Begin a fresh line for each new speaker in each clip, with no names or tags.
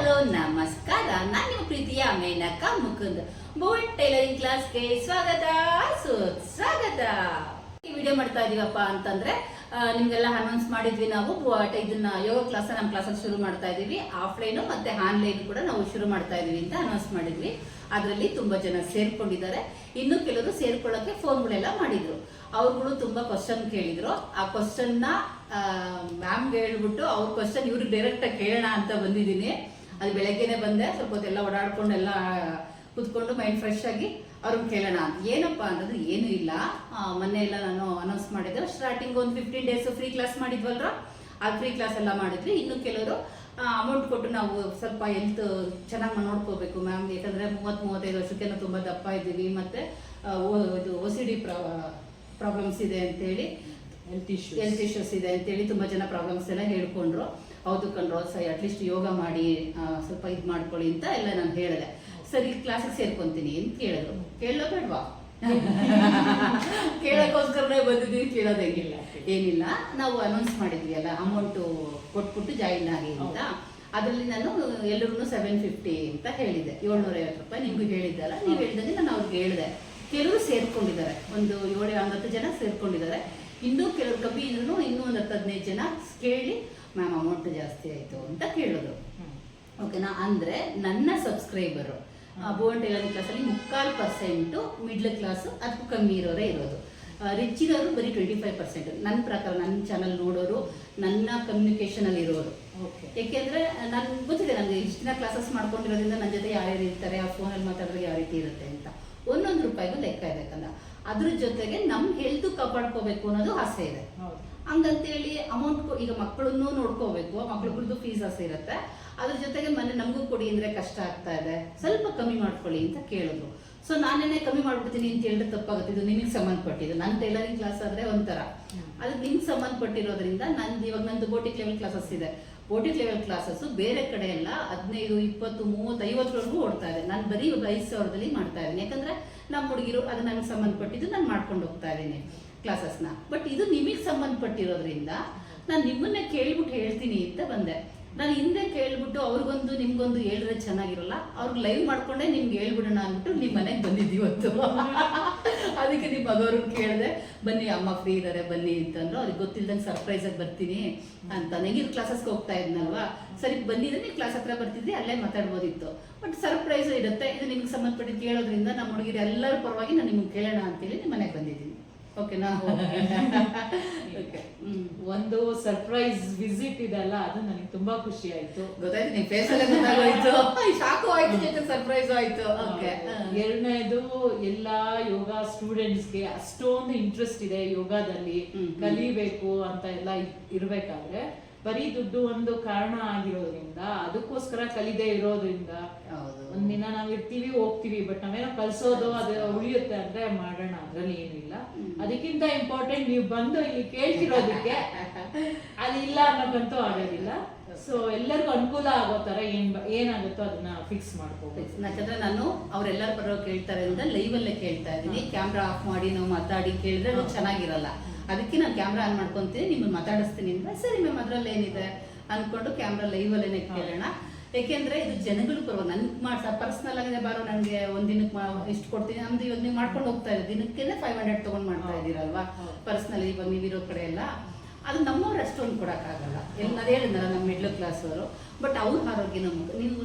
Hello, ನಮಸ್ಕಾರ. ನಾನು ನಿಮ್ಮ ಪ್ರೀತಿಯ ಮೇನಕ ಮುಕುಂದ್ ಬೋಲ್ಡ್ ಟೈಲರಿಂಗ್ ಕ್ಲಾಸ್ಗೆ ಸ್ವಾಗತ. ಸ್ವಾಗತ. ವಿಡಿಯೋ ಮಾಡ್ತಾ ಇದೀವಪ್ಪ ಅಂತಂದ್ರೆ ನಿಮ್ಗೆಲ್ಲ ಅನೌನ್ಸ್ ಮಾಡಿದ್ವಿ ನಾವು ಇದನ್ನ ಯೋಗ ಕ್ಲಾಸ್ ನಮ್ಮ ಕ್ಲಾಸಲ್ಲಿ ಶುರು ಮಾಡ್ತಾ ಇದೀವಿ. ಆಫ್ಲೈನು ಮತ್ತೆ ಆನ್ಲೈನ್ ಕೂಡ ನಾವು ಶುರು ಮಾಡ್ತಾ ಇದೀವಿ ಅಂತ ಅನೌನ್ಸ್ ಮಾಡಿದ್ವಿ. ಅದರಲ್ಲಿ ತುಂಬಾ ಜನ ಸೇರ್ಕೊಂಡಿದ್ದಾರೆ. ಇನ್ನು ಕೆಲವರು ಸೇರ್ಕೊಳ್ಳೋಕೆ ಫೋನ್ಗಳೆಲ್ಲ ಮಾಡಿದ್ರು. ಅವ್ರುಗಳು ತುಂಬಾ ಕ್ವಶನ್ ಕೇಳಿದ್ರು. ಆ ಕ್ವಶನ್ನ ಮ್ಯಾಮ್ಗೆ ಹೇಳ್ಬಿಟ್ಟು ಅವ್ರ ಕ್ವಶನ್ ಇವ್ರಿಗೆ ಡೈರೆಕ್ಟಾಗಿ ಕೇಳೋಣ ಅಂತ ಬಂದಿದ್ದೀನಿ. ಅದು ಬೆಳಗ್ಗೆನೆ ಬಂದೆ, ಸ್ವಲ್ಪ ಹೊತ್ತೆಲ್ಲ ಓಡಾಡ್ಕೊಂಡು ಎಲ್ಲ ಕುತ್ಕೊಂಡು ಮೈಂಡ್ ಫ್ರೆಶ್ ಆಗಿ ಅವ್ರನ್ನ ಕೇಳೋಣ ಅಂತ. ಏನಪ್ಪ ಅಂತಂದ್ರೆ ಏನು ಇಲ್ಲ. ಮೊನ್ನೆ ಎಲ್ಲ ನಾನು ಅನೌನ್ಸ್ ಮಾಡಿದ್ರು ಸ್ಟಾರ್ಟಿಂಗ್ ಒಂದು ಫಿಫ್ಟೀನ್ ಡೇಸ್ ಫ್ರೀ ಕ್ಲಾಸ್ ಮಾಡಿದ್ವಲ್ರ? ಆ ಫ್ರೀ ಕ್ಲಾಸ್ ಎಲ್ಲ ಮಾಡಿದ್ವಿ. ಇನ್ನು ಕೆಲವರು ಅಮೌಂಟ್ ಕೊಟ್ಟು ನಾವು ಸ್ವಲ್ಪ ಹೆಲ್ತ್ ಚೆನ್ನಾಗಿ ನೋಡ್ಕೋಬೇಕು ಮ್ಯಾಮ್ ಯಾಕಂದ್ರೆ ಮೂವತ್ತ್, ಮೂವತ್ತೈದು ವರ್ಷಕ್ಕೆಲ್ಲ ತುಂಬ ದಪ್ಪ ಇದ್ದೀವಿ. ಮತ್ತೆ ಇದು ಒ ಸಿ ಡಿ ಪ್ರಾಬ್ಲಮ್ಸ್ ಇದೆ ಅಂತೇಳಿ.
ಹೆಲ್ತ್ ಇಶ್ಯೂ
ಹೆಲ್ತ್ ಇಶ್ಯೂಸ್ ಇದೆ ಅಂತೇಳಿ ತುಂಬಾ ಜನ ಪ್ರಾಬ್ಲಮ್ಸ್ ಎಲ್ಲ ಹೇಳ್ಕೊಂಡ್ರು. ಹೌದು ಕಂಡ್ರು ಸರಿ ಅಟ್ಲೀಸ್ಟ್ ಯೋಗ ಮಾಡಿ ಸ್ವಲ್ಪ ಇದು ಮಾಡ್ಕೊಳ್ಳಿ ಅಂತ ಎಲ್ಲ ನಾನು ಹೇಳಿದೆ. ಸರಿ ಕ್ಲಾಸಿಗೆ ಸೇರ್ಕೊಂತೀನಿ ಅಂತ ಕೇಳಿದ್ರು. ಕೇಳೋ ಬೇಡ್ವಾ? ಕೇಳೋಕ್ಕೋಸ್ಕರನೇ ಬಂದಿದ್ದೀವಿ ಕೇಳೋದಾಗಿಲ್ಲ ಏನಿಲ್ಲ ನಾವು ಅನೌನ್ಸ್ ಮಾಡಿದ್ವಿ ಅಲ್ಲ ಅಮೌಂಟು ಕೊಟ್ಬಿಟ್ಟು ಜಾಯಿನ್ ಆಗಿ ಅಂತ. ಅದರಲ್ಲಿ ನಾನು ಎಲ್ಲರಿಗೂ ಸೆವೆನ್ ಫಿಫ್ಟಿ ಅಂತ ಹೇಳಿದೆ. ಏಳ್ನೂರ ಐವತ್ತು ರೂಪಾಯಿ ನಿಮ್ಗೆ ಹೇಳಿದ್ದಲ್ಲ ನೀವು ಹೇಳಿದಂಗೆ ನಾನು ಅವ್ರಿಗೆ ಹೇಳಿದೆ. ಕೆಲವರು ಸೇರ್ಕೊಂಡಿದ್ದಾರೆ. ಒಂದು ಏಳು ಹತ್ತು ಜನ ಸೇರ್ಕೊಂಡಿದ್ದಾರೆ. ಇನ್ನೂ ಕೆಲವು ಕಮ್ಮಿ ಇದ್ರು ಇನ್ನೂ ಒಂದು ಹತ್ತು ಹದಿನೈದು ಜನ ಕೇಳಿ ಮ್ಯಾಮ್ ಅಮೌಂಟ್ ಜಾಸ್ತಿ ಆಯಿತು ಅಂತ ಕೇಳೋದು. ಓಕೆನಾ ಅಂದ್ರೆ ನನ್ನ ಸಬ್ಸ್ಕ್ರೈಬರು ಬೋನ್ ಟೈಲರಿಂಗ್ ಕ್ಲಾಸಲ್ಲಿ ಮುಕ್ಕಾಲು ಪರ್ಸೆಂಟು ಮಿಡ್ಲ್ ಕ್ಲಾಸ್ ಅದಕ್ಕೂ ಕಮ್ಮಿ ಇರೋರೇ ಇರೋದು. ರಿಚ್ ಇರೋರು ಬರೀ ಟ್ವೆಂಟಿ ಫೈವ್ ಪರ್ಸೆಂಟ್ ನನ್ನ ಪ್ರಕಾರ ನನ್ನ ಚಾನಲ್ ನೋಡೋರು ನನ್ನ ಕಮ್ಯುನಿಕೇಷನಲ್ಲಿ ಅಲ್ಲಿ ಇರೋರು.
ಓಕೆ
ಯಾಕೆಂದ್ರೆ ನಾನು ಗೊತ್ತಿದೆ ನನಗೆ ಇಷ್ಟು ದಿನ ಕ್ಲಾಸಸ್ ಮಾಡ್ಕೊಂಡಿರೋದ್ರಿಂದ ನನ್ನ ಜೊತೆ ಯಾರ್ಯಾರು ಇರ್ತಾರೆ ಆ ಫೋನಲ್ಲಿ ಮಾತಾಡೋರು ಯಾವ ರೀತಿ ಇರುತ್ತೆ ಅಂತ. ಒಂದೊಂದು ರೂಪಾಯಿಗೂ ಲೆಕ್ಕ ಇರಬೇಕಲ್ಲ. ಅದ್ರ ಜೊತೆಗೆ ನಮ್ ಹೆಲ್ತ್ ಕಾಪಾಡ್ಕೋಬೇಕು ಅನ್ನೋದು ಆಸೆ ಇದೆ.
ಹಂಗಂತ
ಹಂಗಂತೇಳಿ ಅಮೌಂಟ್ ಈಗ ಮಕ್ಕಳನ್ನು ನೋಡ್ಕೋಬೇಕು ಮಕ್ಳುಗಳದ್ದು ಫೀಸ್ ಆಸೆ ಇರುತ್ತೆ. ಅದ್ರ ಜೊತೆಗೆ ಮನೆ ನಮಗೂ ಕೊಡಿ ಅಂದ್ರೆ ಕಷ್ಟ ಆಗ್ತಾ ಇದೆ. ಸ್ವಲ್ಪ ಕಮ್ಮಿ ಮಾಡ್ಕೊಳ್ಳಿ ಅಂತ ಕೇಳಿದ್ರು. ಸೊ ನಾನೇನೆ ಕಮ್ಮಿ ಮಾಡ್ಬಿಡ್ತೀನಿ ಅಂತ ಹೇಳಿದ್ರೆ ತಪ್ಪಾಗುತ್ತೆ. ಇದು ನಿಮಗೆ ಸಂಬಂಧಪಟ್ಟಿದ್ದು. ನನ್ನ ಟೈಲರಿಂಗ್ ಕ್ಲಾಸ್ ಆದ್ರೆ ಒಂಥರ. ಅದಕ್ಕೆ ನಿಮ್ಗೆ ಸಂಬಂಧಪಟ್ಟಿರೋದ್ರಿಂದ ನಂದು ಇವಾಗ ನಂದು ಬೋಟಿಕ್ ಲೆವೆಲ್ ಕ್ಲಾಸಸ್ ಇದೆ. ಬೋಟಿಕ್ ಲೆವೆಲ್ ಕ್ಲಾಸಸ್ಸು ಬೇರೆ ಕಡೆ ಎಲ್ಲ ಹದಿನೈದು, ಇಪ್ಪತ್ತು, ಮೂವತ್ತು, ಐವತ್ತರವರೆಗೂ ಓಡ್ತಾ ಇದೆ ನಾನು ಬರೀ ಐದು ಸಾವಿರದಲ್ಲಿ ಮಾಡ್ತಾ ಇದ್ದೀನಿ. ಯಾಕಂದ್ರೆ ನಮ್ಮ ಹುಡುಗಿರು ಅದು ನನಗೆ ಸಂಬಂಧಪಟ್ಟಿದ್ದು ನಾನು ಮಾಡ್ಕೊಂಡು ಹೋಗ್ತಾ ಇದ್ದೀನಿ ಕ್ಲಾಸಸ್ನ ಬಟ್ ಇದು ನಿಮಗೆ ಸಂಬಂಧಪಟ್ಟಿರೋದ್ರಿಂದ ನಾನು ನಿಮ್ಮನ್ನೇ ಕೇಳ್ಬಿಟ್ಟು ಹೇಳ್ತೀನಿ ಅಂತ ಬಂದೆ. ನಾನು ಹಿಂದೆ ಕೇಳ್ಬಿಟ್ಟು ಅವ್ರಿಗೊಂದು, ನಿಮ್ಗೊಂದು ಹೇಳಿದ್ರೆ ಚೆನ್ನಾಗಿರಲ್ಲ. ಅವ್ರಿಗೆ ಲೈವ್ ಮಾಡ್ಕೊಂಡೆ ನಿಮ್ಗೆ ಹೇಳ್ಬಿಡೋಣ ಅಂದ್ಬಿಟ್ಟು ನಿಮ್ಮ ಮನೆಗೆ ಬಂದಿದ್ದು ಇವತ್ತು. ಅದಕ್ಕೆ ನಿಮ್ಮ ಮಗವ್ರಿಗೆ ಕೇಳಿದೆ, ಬನ್ನಿ ಅಮ್ಮ ಫ್ರೀ ಇದ್ದಾರೆ ಬನ್ನಿ ಅಂತಂದ್ರು ಅವ್ರಿಗೆ ಗೊತ್ತಿಲ್ದಂಗೆ ಸರ್ಪ್ರೈಸ್ ಆಗಿ ಬರ್ತೀನಿ ಅಂತ ನನಗೆ ಕ್ಲಾಸಸ್ಗೆ ಹೋಗ್ತಾ ಇದ್ನಲ್ವಾ? ಸರಿ ಬಂದಿದ್ರೆ ನೀವು ಕ್ಲಾಸ್ ಹತ್ರ ಬರ್ತಿದ್ದೆ ಅಲ್ಲೇ ಮಾತಾಡ್ಬೋದಿತ್ತು. ಬಟ್ ಸರ್ಪ್ರೈಸ್ ಇರುತ್ತೆ. ಇದು ನಿಮ್ಗೆ ಸಂಬಂಧಪಟ್ಟಿದ್ದು ಕೇಳೋದ್ರಿಂದ ನಮ್ಮ ಹುಡುಗಿರು ಪರವಾಗಿ ನಾನು ನಿಮ್ಗೆ ಕೇಳೋಣ ಅಂತೇಳಿ ನಿಮ್ಮ ಮನೆಗೆ ಬಂದಿದ್ದೀನಿ. ಓಕೆನಾ ಓಕೆ ಹ್ಮ್
ಒಂದು ಸರ್ಪ್ರೈಸ್ ವಿಸಿಟ್ ಇದೆಲ್ಲ ಅದು ನನಗೆ ತುಂಬಾ ಖುಷಿ ಆಯ್ತು.
ಗೊತ್ತಾಯ್ತು ನಿಮ್ ಫೇಸ್ ಅಲ್ಲೇ ಗೊತ್ತಾಗೋಯ್ತು. ಶಾಕು ಆಯ್ತು ಜೊತೆ ಸರ್ಪ್ರೈಸ್ ಆಯ್ತು. ಓಕೆ
ಎರಡನೇದು ಎಲ್ಲ ಯೋಗ ಸ್ಟೂಡೆಂಟ್ಸ್ಗೆ ಅಷ್ಟೊಂದು ಇಂಟ್ರೆಸ್ಟ್ ಇದೆ ಯೋಗದಲ್ಲಿ. ಕಲಿಬೇಕು ಅಂತ ಎಲ್ಲ ಇರ್ಬೇಕಾದ್ರೆ ಬರೀ ದುಡ್ಡು ಒಂದು ಕಾರಣ ಆಗಿರೋದ್ರಿಂದ ಅದಕ್ಕೋಸ್ಕರ ಕಲಿದೆ ಇರೋದ್ರಿಂದ ಒಂದಿನ ನಾವ್ ಇರ್ತೀವಿ ಹೋಗ್ತೀವಿ ಬಟ್ ನಾವೇನೋ ಕಲ್ಸೋದು ಅದು ಉಳಿಯುತ್ತೆ ಅಂದ್ರೆ ಮಾಡೋಣ ಅದ್ರಲ್ಲಿ ಏನಿಲ್ಲ ಅದಕ್ಕಿಂತ ಇಂಪಾರ್ಟೆಂಟ್ ನೀವು ಬಂದು ಇಲ್ಲಿ ಕೇಳ್ತಿರೋದಕ್ಕೆ ಅದಿಲ್ಲ ಅನ್ನೋಕ್ಕಂತೂ ಆಗೋದಿಲ್ಲ. ಸೊ ಎಲ್ಲರಿಗೂ ಅನುಕೂಲ ಆಗೋ ತರ ಏನ್ ಏನಾಗುತ್ತೋ ಅದನ್ನ ಫಿಕ್ಸ್ ಮಾಡ್ಕೋಬೇಕು
ಯಾಕಂದ್ರೆ ನಾನು ಅವರೆಲ್ಲರ ಬರೋ ಕೇಳ್ತಾರೆ ಅಂತ ಲೈವ್ ಅಲ್ಲೇ ಕೇಳ್ತಾ ಇದ್ದೀನಿ. ಕ್ಯಾಮ್ರಾ ಆಫ್ ಮಾಡಿ ನಾವು ಮಾತಾಡಿ ಕೇಳಿದ್ರೆ ಚೆನ್ನಾಗಿರಲ್ಲ. ಅದಕ್ಕೆ ನಾನು ಕ್ಯಾಮ್ರಾ ಆನ್ ಮಾಡ್ಕೊತೀನಿ ನಿಮ್ಮನ್ನು ಮಾತಾಡಿಸ್ತೀನಿ ಅಂದ್ರೆ ಸರಿ ಮ್ಯಾಮ್ ಅದರಲ್ಲಿ ಏನಿದೆ? ಅಂದ್ಕೊಂಡು ಕ್ಯಾಮ್ರಾ ಲೈವ್ ಅಲ್ಲೇನೆ ಕೇಳೋಣ. ಯಾಕೆಂದ್ರೆ ಇದು ಜನಗಳು ಪರವಾಗಿ ನನ್ಗೆ ಮಾಡ್ಸ ಪರ್ಸ್ನಲ್ ಆಗಿದೆ ಬಾರೋ ನನಗೆ ಒಂದ್ ದಿನಕ್ಕೆ ಮಾ- ಇಷ್ಟು ಕೊಡ್ತೀನಿ. ನಮ್ದು ಇವಾಗ ನೀವು ಮಾಡ್ಕೊಂಡು ಹೋಗ್ತಾ ಇದ್ದೀವಿ ದಿನಕ್ಕೆ ಫೈವ್ ಹಂಡ್ರೆಡ್ ತಗೊಂಡ್ ಮಾಡ್ತಾ ಇದ್ದೀರಲ್ವಾ? ಪರ್ಸ್ನಲ್ ಇವಾಗ ನೀವಿರೋ ಕಡೆ ಎಲ್ಲ. ಅದು ನಮ್ಮವ್ರು ಅಷ್ಟೊಂದು ಕೊಡೋಕ್ಕಾಗಲ್ಲ. ಎಲ್ಲ ಅದೇ ಹೇಳಿದ್ನಲ್ಲ ನಮ್ಮ ಮಿಡ್ಲ್ ಕ್ಲಾಸ್ ಅವರು. ಬಟ್ ಅವ್ರ ಆರೋಗ್ಯ ನಮ್ಗೆ ನೀವು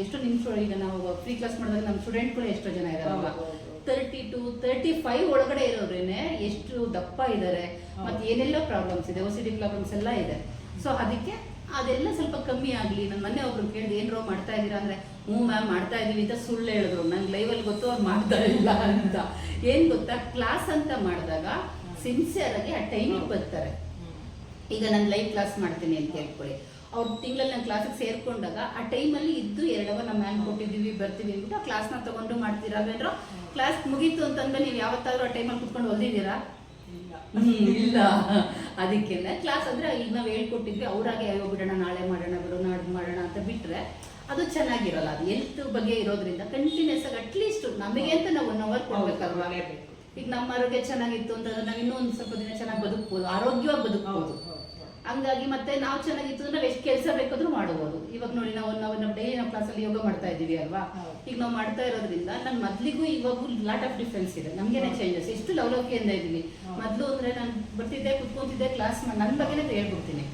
ಎಷ್ಟು ನಿಮಿಷ ಈಗ ನಾವು ಫ್ರೀ ಕ್ಲಾಸ್ ಮಾಡಿದಾಗ ನಮ್ಮ ಸ್ಟೂಡೆಂಟ್ಗಳು ಎಷ್ಟೋ ಜನ
ಹೌದು.
ತರ್ಟಿ ಟು ತರ್ಟಿ ಫೈವ್ ಒಳಗಡೆ ಇರೋರೇನೆ ಎಷ್ಟು ದಪ್ಪ ಇದ್ದಾರೆ ಮತ್ತೆ ಏನೆಲ್ಲ ಪ್ರಾಬ್ಲಮ್ಸ್ ಇದೆ ಒಸಿಡಿ ಪ್ರಾಬ್ಲಮ್ಸ್ ಎಲ್ಲ ಇದೆ. ಸೊ ಅದಕ್ಕೆ ಅದೆಲ್ಲ ಸ್ವಲ್ಪ ಕಮ್ಮಿ ಆಗಲಿ. ನನ್ನ ಮನೆ ಒಬ್ರು ಕೇಳಿದೆ ಏನ್ರೋ ಮಾಡ್ತಾ ಇದ್ದೀರಾ? ಅಂದ್ರೆ ಹ್ಞೂ ಮ್ಯಾಮ್ ಮಾಡ್ತಾ ಇದ್ದೀವಿ ಅಂತ ಸುಳ್ಳು ಹೇಳಿದ್ರು. ನಂಗೆ ಲೈವಲ್ಲಿ ಗೊತ್ತು ಅವ್ರು ಮಾಡ್ತಾ ಇಲ್ಲ ಅಂತ. ಏನ್ ಗೊತ್ತಾ? ಕ್ಲಾಸ್ ಅಂತ ಮಾಡಿದಾಗ ಸಿನ್ಸಿಯರ್ ಆಗಿ ಆ ಟೈಮಿಗೆ ಬರ್ತಾರೆ. ಈಗ ನಾನು ಲೈವ್ ಕ್ಲಾಸ್ ಮಾಡ್ತೀನಿ ಅಂತ ಹೇಳ್ಕೊಳ್ಳಿ. ಅವ್ರು ತಿಂಗಳಲ್ಲಿ ನಾನು ಕ್ಲಾಸಿಗೆ ಸೇರ್ಕೊಂಡಾಗ ಆ ಟೈಮಲ್ಲಿ ಇದ್ದು ಎರಡವ ನಮ್ಮ ಮ್ಯಾಮ್ ಕೊಟ್ಟಿದ್ದೀವಿ ಬರ್ತೀವಿ ಅಂದ್ಬಿಟ್ಟು ಆ ಕ್ಲಾಸ್ನ ತಗೊಂಡು ಮಾಡ್ತೀರಾ ಬೇಡ್ರೋ ಕ್ಲಾಸ್ ಮುಗೀತು ಅಂತಂದ್ರೆ ನೀವು ಯಾವತ್ತಾದ್ರೂ ಆ ಟೈಮಲ್ಲಿ ಕುತ್ಕೊಂಡು ಓದಿದ್ದೀರಾ? ಇಲ್ಲ. ಅದಕ್ಕೆಲ್ಲ ಕ್ಲಾಸ್ ಅಂದ್ರೆ ಈಗ ನಾವು ಹೇಳ್ಕೊಟ್ಟಿದ್ವಿ ಅವ್ರಾಗೆ ಅಯ್ಯೋ ಬಿಡೋಣ ನಾಳೆ ಮಾಡೋಣ ಬಿಡು ನಾಡ್ದು ಮಾಡೋಣ ಅಂತ ಬಿಟ್ರೆ ಅದು ಚೆನ್ನಾಗಿರಲ್ಲ. ಅದು ಹೆಲ್ತ್ ಬಗ್ಗೆ ಇರೋದ್ರಿಂದ ಕಂಟಿನ್ಯೂಸ್ ಆಗಿ ಅಟ್ಲೀಸ್ಟ್ ನಮಗೆ ಅಂತ ನಾವು ಒನ್ ಅವರ್ ಕೊಡ್ಬೇಕಲ್ವಾ. ಈಗ ನಮ್ಮ ಆರೋಗ್ಯ ಚೆನ್ನಾಗಿತ್ತು ಅಂತಂದ್ರೆ ನಾವು ಇನ್ನೂ ಒಂದು ಸ್ವಲ್ಪ ದಿನ ಚೆನ್ನಾಗಿ ಬದುಕ್ಬೋದು ಆರೋಗ್ಯವಾಗಿ ಬದುಕ್ಬೋದು. ಹಂಗಾಗಿ ಮತ್ತೆ ನಾವು ಚೆನ್ನಾಗಿತ್ತು ಅಂದ್ರೆ ನಾವು ಎಷ್ಟು ಕೆಲಸ ಬೇಕಾದ್ರೂ ಮಾಡಬಹುದು ಇವಾಗ ನೋಡಿ ನಾವು ನಾವು ನಮ್ಮ ಡೈಲಿ ನಮ್ಮ ಅಲ್ಲಿ ಯೋಗ ಮಾಡ್ತಾ ಇದ್ದೀವಿ ಅಲ್ವಾ? ಈಗ ನಾವು ಮಾಡ್ತಾ ಇರೋದ್ರಿಂದ ನನ್ನ ಮೊದ್ಲಿಗೂ ಇವಾಗೂ ಲಾಟ್ ಆಫ್ ಡಿಫ್ರೆನ್ಸ್ ಇದೆ. ನಮ್ಗೇನೆ ಚೇಂಜಸ್ ಎಷ್ಟು ಲವಲವಿಕೆಯಿಂದ
ಇದ್ದೀನಿ.
ಮೊದಲು ಅಂದ್ರೆ ನಾನು ಬರ್ತಿದ್ದೆ ಕುತ್ಕೊಂತಿದ್ದೆ ಕ್ಲಾಸ್ ನನ್ನ ಬಗ್ಗೆನೇ ಹೇಳ್ಬಿಡ್ತೀನಿ.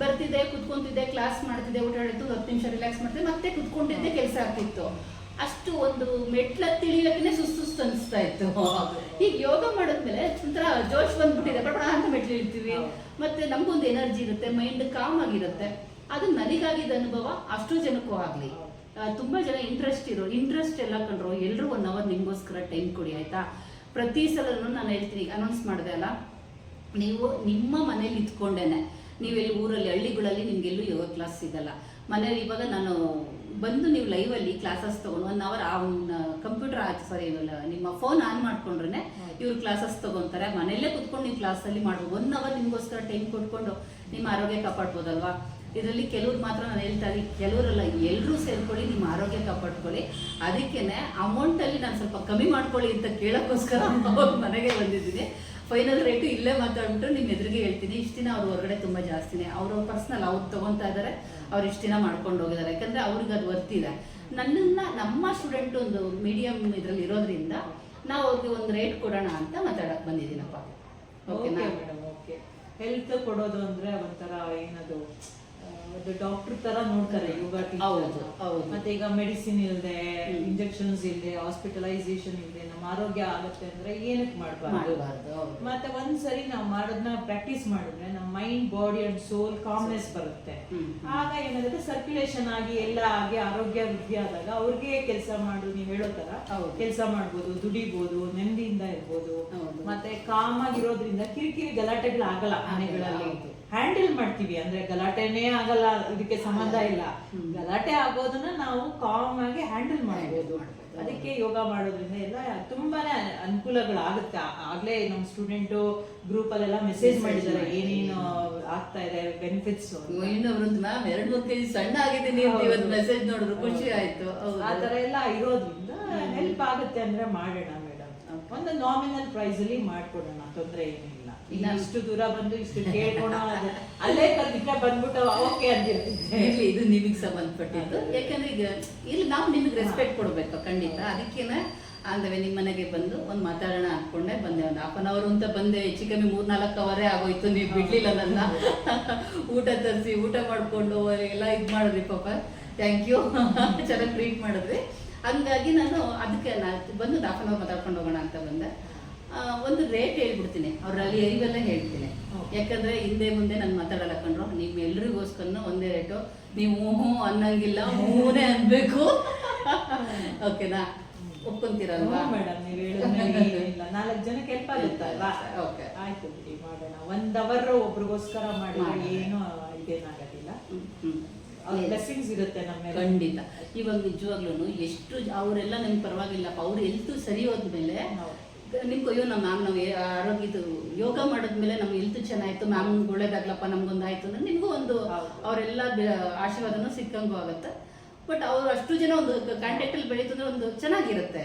ಬರ್ತಿದ್ದೆ ಕುತ್ಕೊಂತಿದ್ದೆ ಕ್ಲಾಸ್ ಮಾಡ್ತಿದ್ದೆ ಊಟ ಹೇಳ್ತು ಹತ್ತು ನಿಮಿಷ ರಿಲ್ಯಾಕ್ಸ್ ಮಾಡ್ತಿದ್ದೆ ಮತ್ತೆ ಕುತ್ಕೊಂಡಿದ್ದೆ ಕೆಲಸ ಆಗ್ತಿತ್ತು. ಅಷ್ಟು ಒಂದು ಮೆಟ್ಲ ತಿಳಿಯೋಕೆ ಸುಸ್ತು ಸುಸ್ತು ಅನಿಸ್ತಾ ಇತ್ತು. ಈಗ ಯೋಗ ಮಾಡಿದ್ಮೇಲೆ ಒಂಥರ ಜೋಶ್ ಬಂದ್ಬಿಟ್ಟಿದೆ. ಬಡ ಅಂತ ಮೆಟ್ಲು
ಇರ್ತೀವಿ.
ಮತ್ತೆ ನಮ್ಗೊಂದು ಎನರ್ಜಿ ಇರುತ್ತೆ ಮೈಂಡ್ ಕಾಮ್ ಆಗಿರುತ್ತೆ. ಅದು ನನಗಾಗಿದ್ದ ಅನುಭವ ಅಷ್ಟು ಜನಕ್ಕೂ ಆಗಲಿ. ತುಂಬ ತುಂಬಾ ಜನ ಇಂಟ್ರೆಸ್ಟ್ ಇರೋ ಇಂಟ್ರೆಸ್ಟ್ ಎಲ್ಲ ಕಂಡ್ರು. ಎಲ್ಲರೂ ಒನ್ ಅವರ್ ನಿಮಗೋಸ್ಕರ ಟೈಮ್ ಕೊಡಿ ಆಯ್ತಾ? ಪ್ರತಿ ಸಲನೂ ನಾನು ಹೇಳ್ತೀನಿ ಅನೌನ್ಸ್ ಮಾಡಿದೆ ಅಲ್ಲ? ನೀವು ನಿಮ್ಮ ಮನೇಲಿ ಇದ್ಕೊಂಡೇನೆ ನೀವೆಲ್ಲಿ ಊರಲ್ಲಿ ಹಳ್ಳಿಗಳಲ್ಲಿ ನಿಮ್ಗೆಲ್ಲೂ ಯೋಗ ಕ್ಲಾಸ್ ಸಿಗಲ್ಲ ಮನೇಲಿ ಇವಾಗ ನಾನು ಬಂದು ನೀವು ಲೈವಲ್ಲಿ ಕ್ಲಾಸಸ್ ತಗೊಂಡು ಒನ್ ಅವರ್ ಆ ಕಂಪ್ಯೂಟರ್ ಸಾರಿ ನಿಮ್ಮ ಫೋನ್ ಆನ್ ಮಾಡ್ಕೊಂಡ್ರೆ ಇವ್ರು ಕ್ಲಾಸಸ್ ತಗೊಂತಾರೆ. ಮನೆಯಲ್ಲೇ ಕುತ್ಕೊಂಡು ನೀವು ಕ್ಲಾಸಲ್ಲಿ ಮಾಡ್ಬೋದು. ಒನ್ ಅವರ್ ನಿಮಗೋಸ್ಕರ ಟೈಮ್ ಕೊಟ್ಕೊಂಡು ನಿಮ್ಮ ಆರೋಗ್ಯ ಕಾಪಾಡ್ಬೋದಲ್ವಾ? ಇದರಲ್ಲಿ ಕೆಲವ್ರು ಮಾತ್ರ ನಾನು ಹೇಳ್ತಾ ಇದ್ದೀನಿ ಕೆಲವರಲ್ಲ ಎಲ್ಲರೂ ಸೇರ್ಕೊಳ್ಳಿ ನಿಮ್ಮ ಆರೋಗ್ಯ ಕಾಪಾಡ್ಕೊಳ್ಳಿ. ಅದಕ್ಕೇನೆ ಅಮೌಂಟಲ್ಲಿ ನಾನು ಸ್ವಲ್ಪ ಕಮ್ಮಿ ಮಾಡ್ಕೊಳ್ಳಿ ಅಂತ ಕೇಳೋಕ್ಕೋಸ್ಕರ ಮನೆಗೆ ಬಂದಿದ್ದೀನಿ. ಫೈನಲ್ ರೇಟು ಇಲ್ಲೇ ಮಾತಾಡ್ಬಿಟ್ಟು ನಿಮ್ಮ ಎದುರಿಗೆ ಹೇಳ್ತೀನಿ. ಇಷ್ಟು ದಿನ ಅವ್ರು ಹೊರಗಡೆ ತುಂಬ ಜಾಸ್ತಿನೇ. ಅವ್ರ ಪರ್ಸ್ನಲ್ ಅವ್ರು ತಗೊಂತಾ ಇದ್ದಾರೆ ಅವ್ರು ಇಷ್ಟು ದಿನ ಮಾಡ್ಕೊಂಡು ಹೋಗಿದ್ದಾರೆ ಯಾಕಂದ್ರೆ ಅವ್ರಿಗೆ ಅದು ವರ್ತಿದೆ ನನ್ನನ್ನ ನಮ್ಮ ಸ್ಟೂಡೆಂಟ್ ಒಂದು ಮೀಡಿಯಂ ಇದ್ರಲ್ಲಿ ಇರೋದ್ರಿಂದ ನಾವು ಅವ್ರಿಗೆ ಒಂದು ರೇಟ್ ಕೊಡೋಣ ಅಂತ ಮಾತಾಡಕ್ ಬಂದಿದ್ದೀನಪ್ಪ.
ಓಕೆ
ಓಕೆನಾ
ಮೇಡಮ್ ಓಕೆ ಹೆಲ್ತ್ ಕೊಡೋದು ಅಂದ್ರೆ ಒಂಥರ ಏನದು? ಒಂದು ಡಾಕ್ಟರ್ ತರ ನೋಡ್ತಾರೆ ಯೋಗ ಟೀಚರ್. ಮತ್ತೆ ಈಗ ಮೆಡಿಸಿನ್ ಇಲ್ಲದೆ ಇಂಜೆಕ್ಷನ್ಸ್ ಇಲ್ಲದೆ ಹಾಸ್ಪಿಟಲೈಸೇಷನ್ ಇಲ್ಲದೆ ನಮ್ಮ ಆರೋಗ್ಯ ಆಗುತ್ತೆ ಅಂದ್ರೆ ಏನಕ್ಕೆ ಮಾಡಬಾರ್ದು? ಮತ್ತೆ ಒಂದ್ಸರಿ ನಾವು ಮಾಡೋದನ್ನ ಪ್ರಾಕ್ಟೀಸ್ ಮಾಡಿದ್ರೆ ನಮ್ಮ mind body and soul calmness ಬರುತ್ತೆ. ಆಗ ಏನಾಗುತ್ತೆ? ಸರ್ಕ್ಯುಲೇಷನ್ ಆಗಿ ಎಲ್ಲ ಆಗಿ ಆರೋಗ್ಯ ವೃದ್ಧಿ ಆದಾಗ ಅವ್ರಿಗೆ ಕೆಲಸ ಮಾಡು ನೀವು ಹೇಳೋ ತರ
ಹೌದು.
ಕೆಲಸ ಮಾಡ್ಬೋದು ದುಡಿಬೋದು ನೆಮ್ಮದಿಯಿಂದ ಇರ್ಬೋದು. ಮತ್ತೆ ಕಾಮ್ ಆಗಿರೋದ್ರಿಂದ ಕಿರಿಕಿರಿ ಗಲಾಟೆಗಳು ಆಗಲ್ಲ ಮನೆಗಳಲ್ಲಿ. ಹ್ಯಾಂಡಲ್ ಮಾಡ್ತೀವಿ. ಅಂದ್ರೆ ಗಲಾಟೆನೇ ಆಗಲ್ಲ ಇದಕ್ಕೆ ಸಂಬಂಧ ಇಲ್ಲ. ಗಲಾಟೆ ಆಗೋದನ್ನ ನಾವು ಕಾಮ್ ಆಗಿ ಹ್ಯಾಂಡಲ್ ಮಾಡ್ಬೋದು. ಅದಕ್ಕೆ ಯೋಗ ಮಾಡೋದ್ರಿಂದ ಎಲ್ಲ ತುಂಬಾನೇ ಅನುಕೂಲಗಳಾಗುತ್ತೆ. ಆಗುತ್ತೆ ಆಗ್ಲೇ ನಮ್ಮ ಸ್ಟೂಡೆಂಟ್ ಗ್ರೂಪ್ ಅಲ್ಲೆಲ್ಲ ಮೆಸೇಜ್ ಮಾಡಿದ್ದಾರೆ.
ಮಾಡಿ.
ಏನೇನು ಆಗ್ತಾ ಇದೆ ಬೆನಿಫಿಟ್ಸ್
ಇನ್ನೊಬ್ರದ್ದು ಮ್ಯಾಮ್ ಎರಡ್ ಮೂರ್ ಕೆಜಿ ಸಣ್ಣ ಆಗಿದ್ದೀನಿ ಇವತ್ತು ಮೆಸೇಜ್ ನೋಡಿದ್ರು. ಖುಷಿ ಆಯ್ತು. ಹೌದು.
ಆ ತರ ಎಲ್ಲ ಇರೋದ್ರಿಂದ ಹೆಲ್ಪ್ ಆಗುತ್ತೆ ಅಂದ್ರೆ ಮಾಡೋಣ ಮೇಡಮ್ ಒಂದು ನಾಮಿನಲ್ ಪ್ರೈಸ್ ಅಲ್ಲಿ ಮಾಡ್ಕೊಡೋಣ. ತೊಂದರೆ ಏನಿಲ್ಲ. ಈಗ ಅಷ್ಟು ದೂರ ಬಂದು ಇಷ್ಟು ಕೇಳ್ಕೊಳ ಅಲ್ಲೇ ಕಲ್ತಿದ್ರೆ ಬಂದ್ಬಿಟ್ಟು ಓಕೆ ಅಂದಿರ್ತಿದ್ದೆ.
ಇಲ್ಲಿ ಇದು ನಿಮಗೆ ಸಂಬಂಧಪಟ್ಟಿದ್ದು. ಯಾಕಂದ್ರೆ ಈಗ ಇಲ್ಲಿ ನಾವು ನಿಮಗೆ ರೆಸ್ಪೆಕ್ಟ್ ಕೊಡಬೇಕು ಖಂಡಿತ. ಅದಕ್ಕೇನೆ ಅಂದವೆ ನಿಮ್ಮ ಮನೆಗೆ ಬಂದು ಒಂದು ಮಾತಾಡೋಣ ಹಾಕೊಂಡೆ ಬಂದೆ. ಒಂದು ಹಾಫ್ ಅನ್ ಅವರ್ ಅಂತ ಬಂದೆ. ಹೆಚ್ಚು ಕಮ್ಮಿ ಮೂರ್ನಾಲ್ಕು ಅವರೇ ಆಗೋಯ್ತು. ನೀವು ಬಿಡ್ಲಿಲ್ಲ ನನ್ನ. ಊಟ ತರಿಸಿ ಊಟ ಮಾಡ್ಕೊಂಡು ಎಲ್ಲ ಇದು ಮಾಡಿದ್ರಿ ಪಾಪ. ಥ್ಯಾಂಕ್ ಯು ಚೆನ್ನಾಗಿ ಟ್ರೀಟ್ ಮಾಡಿದ್ರಿ. ಹಂಗಾಗಿ ನಾನು ಅದಕ್ಕೆ ನಾನು ಬಂದು ಹಾಫ್ ಅನ್ ಅವರ್ ಮಾತಾಡ್ಕೊಂಡು ಹೋಗೋಣ ಅಂತ ಬಂದೆ. ಒಂದು ರೇಟ್ ಹೇಳ್ಬಿಡ್ತೀನಿ. ಅವ್ರಲ್ಲಿ ಅರಿವೆಲ್ಲ ಹೇಳ್ತೀನಿ. ಯಾಕಂದ್ರೆ ಹಿಂದೆ ಮುಂದೆ ನಾನು ಮಾತಾಡಲ್ಲ ಕಂಡ್ರು ನೀವು ಎಲ್ರಿಗೋಸ್ಕರ ಒಂದೇ ರೇಟು ನೀವು ಹ್ಞೂ ಅನ್ನಂಗಿಲ್ಲ ಹೂನೇ ಅನ್ಬೇಕು. ಓಕೆನಾ? ಒಪ್ಕೊಂತೀರಲ್ವಾ?
ಮೇಡಮ್ ನೀವು ಹೇಳಿದ್ಮೇಲೆ ಇಲ್ಲ ನಾಲ್ಕು ಜನಕ್ಕೆ ಹೆಲ್ಪ್ ಆಗುತ್ತಲ್ವಾ
ಓಕೆ.
ಆಯ್ತು ಬಿಡಿ ಮಾಡೋಣ. ಒಂದ್ ಅವರ್ ಒಬ್ರಿಗೋಸ್ಕರ ಮಾಡಿದ್ರೆ. ಏನು ಇದೇನಾಗೋದಿಲ್ಲ. ಬ್ಲೆಸ್ಸಿಂಗ್ಸ್ ಇರುತ್ತೆ ನಮ್ಮ
ಖಂಡಿತ. ಇವಾಗ ನಿಜವಾಗ್ಲೂ ಎಷ್ಟು ಅವರೆಲ್ಲ ನಮ್ಗೆ ಪರವಾಗಿಲ್ಲಪ್ಪ. ಅವ್ರು ಹೆಲ್ತ್ ಸರಿ ಹೋದ್ಮೇಲೆ
ಹೌದು.
ನಿಮ್ಗೆ ಅಯ್ಯೋ ನಮ್ಮ ಮ್ಯಾಮ್ ನಾವು ಆರೋಗ್ಯ ಆರೋಗ್ಯದ ಯೋಗ ಮಾಡಿದ್ಮೇಲೆ ನಮ್ಮ ಹೆಲ್ತ್ ಚೆನ್ನಾಯ್ತು ಮ್ಯಾಮ್ ಒಳ್ಳೇದಾಗ್ಲಪ್ಪ ನಮ್ಗೊಂದಾಯ್ತು ಅಂದ್ರೆ ನಿಮಗೂ ಒಂದು ಅವರೆಲ್ಲ ಆಶೀರ್ವಾದನೂ ಸಿಕ್ಕಂಗೂ ಆಗುತ್ತೆ. ಬಟ್ ಅವ್ರು ಅಷ್ಟು ಜನ ಒಂದು ಕಾಂಟ್ಯಾಕ್ಟ್ ಅಲ್ಲಿ ಬೆಳೀತಂದ್ರೆ ಒಂದು ಚೆನ್ನಾಗಿರುತ್ತೆ.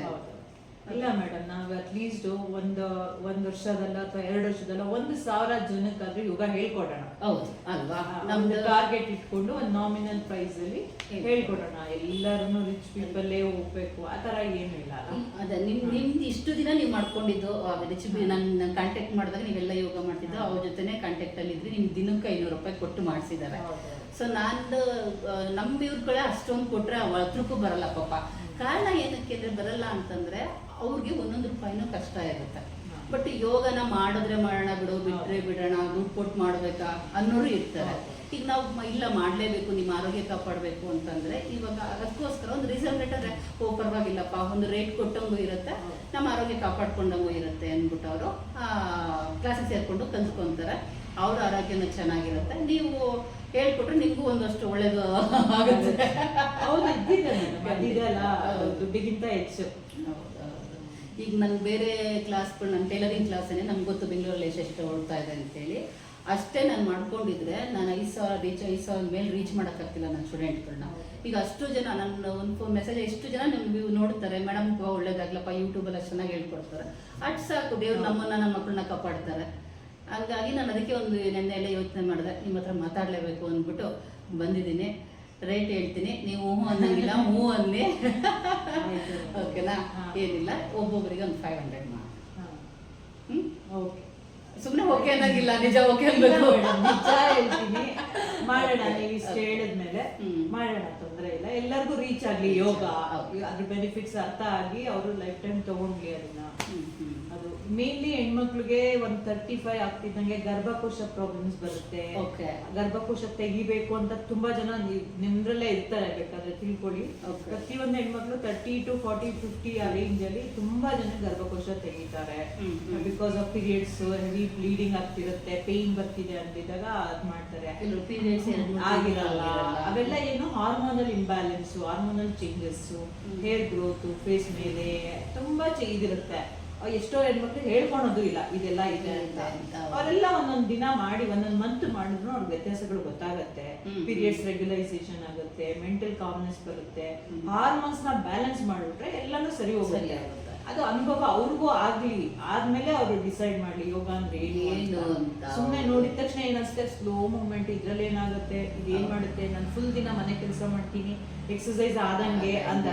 ಇಲ್ಲ ಮೇಡಮ್ ನಾವು ಅಟ್ಲೀಸ್ಟ್ ಒಂದು ಒಂದು ವರ್ಷದಲ್ಲ ಅಥವಾ ಎರಡು ವರ್ಷದಲ್ಲ ಒಂದು ಸಾವಿರ ಜನಕ್ಕಾದ್ರೂ ಯೋಗ ಹೇಳ್ಕೊಡೋಣ.
ಹೌದು ಅಲ್ವಾ?
ನಮ್ದು ಟಾರ್ಗೆಟ್ ಇಟ್ಕೊಂಡು ಒಂದು ನಾಮಿನಲ್ ಪ್ರೈಸ್ ಅಲ್ಲಿ
ಹೇಳ್ಕೊಡೋಣ.
ಎಲ್ಲರೂ ರಿಚ್ ಪೀಪಲ್ಲೇ ಹೋಗ್ಬೇಕು ಆ ತರ ಏನಿಲ್ಲ ಇಲ್ಲ
ಅದೇ ನಿಮ್ ನಿಮ್ದು ಇಷ್ಟು ದಿನ ನೀವು ಮಾಡ್ಕೊಂಡಿದ್ದು ರಿಚ್ ನನ್ನ ಕಾಂಟ್ಯಾಕ್ಟ್ ಮಾಡಿದಾಗ ನೀವೆಲ್ಲ ಯೋಗ ಮಾಡ್ತಿದ್ದು ಅವ್ರ ಜೊತೆನೆ ಕಾಂಟ್ಯಾಕ್ಟ್ ಅಲ್ಲಿ ಇದ್ರಿ ನಿಮ್ಗೆ ದಿನಕ್ಕೆ ಐನೂರು ರೂಪಾಯಿ ಕೊಟ್ಟು ಮಾಡಿಸಿದ್ದಾರೆ. ಸೊ ನಾನು ನಮ್ಮ ಇವ್ರುಗಳೇ ಅಷ್ಟೊಂದು ಕೊಟ್ರೆ ಹತ್ರಕ್ಕೂ ಬರಲ್ಲ ಪಾಪ. ಕಾರಣ ಏನಕ್ಕೆ ಅಂದ್ರೆ ಬರಲ್ಲ ಅಂತಂದ್ರೆ ಅವ್ರಿಗೆ ಒಂದೊಂದು ರೂಪಾಯಿನೂ ಕಷ್ಟ ಇರುತ್ತೆ. ಬಟ್ ಯೋಗನ ಮಾಡಿದ್ರೆ ಮಾಡೋಣ ಬಿಡು ಬಿಟ್ಟರೆ ಬಿಡೋಣ ದುಡ್ಡು ಕೊಟ್ಟು ಮಾಡಬೇಕಾ ಅನ್ನೋರು ಇರ್ತಾರೆ. ಈಗ ನಾವು ಇಲ್ಲ ಮಾಡಲೇಬೇಕು ನಿಮ್ಮ ಆರೋಗ್ಯ ಕಾಪಾಡಬೇಕು ಅಂತಂದರೆ ಇವಾಗ ಅದಕ್ಕೋಸ್ಕರ ಒಂದು ಅಂದ್ರೆ ಓ ಪರವಾಗಿಲ್ಲಪ್ಪ ಒಂದು ರೇಟ್ ಕೊಟ್ಟಂಗೂ ಇರುತ್ತೆ ನಮ್ಮ ಆರೋಗ್ಯ ಕಾಪಾಡ್ಕೊಂಡಂಗೂ ಇರುತ್ತೆ ಅಂದ್ಬಿಟ್ಟು ಅವರು ಕ್ಲಾಸಿಗೆ ಸೇರಿಕೊಂಡು ಕಲ್ತ್ಕೊತಾರೆ. ಅವ್ರ ಆರೋಗ್ಯನೂ ಚೆನ್ನಾಗಿರುತ್ತೆ. ನೀವು ಹೇಳ್ಕೊಟ್ರೆ ನಿಮಗೂ ಒಂದಷ್ಟು ಒಳ್ಳೇದು ಆಗುತ್ತೆ.
ದುಡ್ಡಿಗಿಂತ ಹೆಚ್ಚು.
ಈಗ ನಂಗೆ ಬೇರೆ ಕ್ಲಾಸ್ಗಳು ನನ್ನ ಟೈಲರಿಂಗ್ ಕ್ಲಾಸನ್ನೇ ನಮ್ಗೆ ಗೊತ್ತು ಬೆಂಗಳೂರಲ್ಲಿ ಎಷ್ಟೆಷ್ಟು ಓಡ್ತಾ ಇದೆ ಅಂತೇಳಿ. ಅಷ್ಟೇ ನಾನು ಮಾಡ್ಕೊಂಡಿದ್ರೆ ನಾನು ಐದು ಸಾವಿರ ರೀಚ್ ಐದು ಸಾವಿರ ಮೇಲೆ ರೀಚ್ ಮಾಡೋಕ್ಕಾಗ್ತಿಲ್ಲ ನನ್ನ ಸ್ಟೂಡೆಂಟ್ಗಳನ್ನ ಈಗ ಅಷ್ಟು ಜನ ನನ್ನ ಒಂದು ಫೋನ್ ಮೆಸೇಜ್ ಎಷ್ಟು ಜನ ನಿಮ್ಗೆ ನೋಡ್ತಾರೆ ಮೇಡಮ್ ಒಳ್ಳೇದಾಗ್ಲಪ್ಪ ಯೂಟ್ಯೂಬಲ್ಲಿ ಅಷ್ಟು ಚೆನ್ನಾಗಿ ಹೇಳ್ಕೊಡ್ತಾರೆ. ಅಷ್ಟು ಸಾಕು ದೇವ್ರು ನಮ್ಮನ್ನು ನಮ್ಮ ಮಕ್ಕಳನ್ನ ಕಾಪಾಡ್ತಾರೆ. ಹಂಗಾಗಿ ನಾನು ಅದಕ್ಕೆ ಒಂದು ನೆನ್ನೆ ಎಲ್ಲ ಯೋಚನೆ ಮಾಡಿದೆ ನಿಮ್ಮ ಹತ್ರ ಮಾತಾಡಲೇಬೇಕು ಅಂದ್ಬಿಟ್ಟು ಬಂದಿದ್ದೀನಿ. ರೇಟ್ ಹೇಳ್ತೀನಿ. ನೀವು ಹ್ಞೂ ಅನ್ನಂಗಿಲ್ಲ ಹ್ಞೂ ಅನ್ನಿ. ಓಕೆನಾ? ಏನಿಲ್ಲ. ಒಬ್ಬೊಬ್ಬರಿಗೆ ಒಂದು ಫೈವ್ ಹಂಡ್ರೆಡ್ ಮಾಡಿ.
ಹಾ. ಓಕೆ.
ಸುಮ್ಮನೆ ಓಕೆ ಅನ್ನಂಗಿಲ್ಲ ನಿಜ ಓಕೆ ಅನ್ಬೇಕು
ನಿಜ ಹೇಳ್ತೀನಿ. ಮಾಡೋಣ ನೀವು ಇಷ್ಟು ಹೇಳಿದ್ಮೇಲೆ ಮಾಡೋಣ ತೊಂದ್ರೆ ಇಲ್ಲ. ಎಲ್ಲರಿಗೂ ರೀಚ್ ಆಗ್ಲಿ ಯೋಗ. ಅದ್ರ ಬೆನಿಫಿಟ್ಸ್ ಅರ್ಥ ಆಗಿ ಅವರು ಲೈಫ್ ಟೈಮ್ ತಗೊಂಡ್ಲಿ ಅದನ್ನ. ಅದು ಮೇನ್ಲಿ ಹೆಣ್ಮಕ್ಳಿಗೆ ಒಂದ್ ತರ್ಟಿ ಫೈವ್ ಆಗ್ತಿದ್ದಂಗೆ ಗರ್ಭಕೋಶ ಪ್ರಾಬ್ಲಮ್ಸ್ ಬರುತ್ತೆ. ಗರ್ಭಕೋಶ ತೆಗಿಬೇಕು ಅಂತ ತುಂಬಾ ಜನ ನಿಮ್ದ್ರಲ್ಲೇ ಇರ್ತಾರೆ ಬೇಕಾದ್ರೆ ತಿಳ್ಕೊಳ್ಳಿ. ಪ್ರತಿಯೊಂದು ಹೆಣ್ಮಕ್ಳು ತರ್ಟಿ ಟು ಫಾರ್ಟಿ ಫಿಫ್ಟಿ ಆ ರೇಂಜ್ ಅಲ್ಲಿ ತುಂಬಾ ಜನ ಗರ್ಭಕೋಶ ತೆಗಿತಾರೆ. Because of periods heavy bleeding ಆಗ್ತಿರುತ್ತೆ ಪೇನ್ ಬರ್ತಿದೆ ಅಂತಿದ್ದಾಗ ಅದ್ ಮಾಡ್ತಾರೆ. ಆಗಿರಲ್ಲ. ಅವೆಲ್ಲ ಏನು hormonal imbalance hormonal changes hair growth face ಮೇಲೆ ತುಂಬಾ ಚೇಂಜ್ ಇದಿರುತ್ತೆ ಎಷ್ಟೋ ಹೆಣ್ಮಕ್ಳು ಹೇಳ್ಕೊಳೋದು ಇಲ್ಲ ಇದೆಲ್ಲ ಇದೆ ಅಂತ. ಅವರೆಲ್ಲ ಒಂದೊಂದ್ ದಿನ ಮಾಡಿ ಒಂದೊಂದ್ ಮಂತ್ ಮಾಡಿದ್ರು ಅವ್ರ ವ್ಯತ್ಯಾಸಗಳು ಗೊತ್ತಾಗತ್ತೆ. ಪೀರಿಯಡ್ಸ್ ರೆಗ್ಯುಲೈಸೇಷನ್ ಆಗುತ್ತೆ ಮೆಂಟಲ್ ಕಾಮ್ನೆಸ್ ಬರುತ್ತೆ. ಹಾರ್ಮೋನ್ಸ್ನ ಬ್ಯಾಲೆನ್ಸ್ ಮಾಡಿಬಿಟ್ರೆ ಎಲ್ಲಾನು ಸರಿ ಹೋಗುತ್ತೆ.
ಆಗುತ್ತೆ.
ಅದು ಅನುಭವ ಅವ್ರಿಗೂ ಆಗ್ಲಿ ಆದ್ಮೇಲೆ ಅವರು ಡಿಸೈಡ್ ಮಾಡಿ ಯೋಗ ಅಂದ್ರೆ ಏನು ಅಂತ. ಸುಮ್ಮನೆ ನೋಡಿದ ತಕ್ಷಣ ಏನಷ್ಟೇ ಸ್ಲೋ ಮೂವ್ಮೆಂಟ್ ಇದ್ರಲ್ಲಿ ಏನಾಗುತ್ತೆ ಇದೇನ್ ಮಾಡುತ್ತೆ ನಾನು ಫುಲ್ ದಿನ ಮನೆ ಕೆಲಸ ಮಾಡ್ತೀನಿ ಎಕ್ಸಸೈಸ್ ಆದಂಗೆ ಅಂತ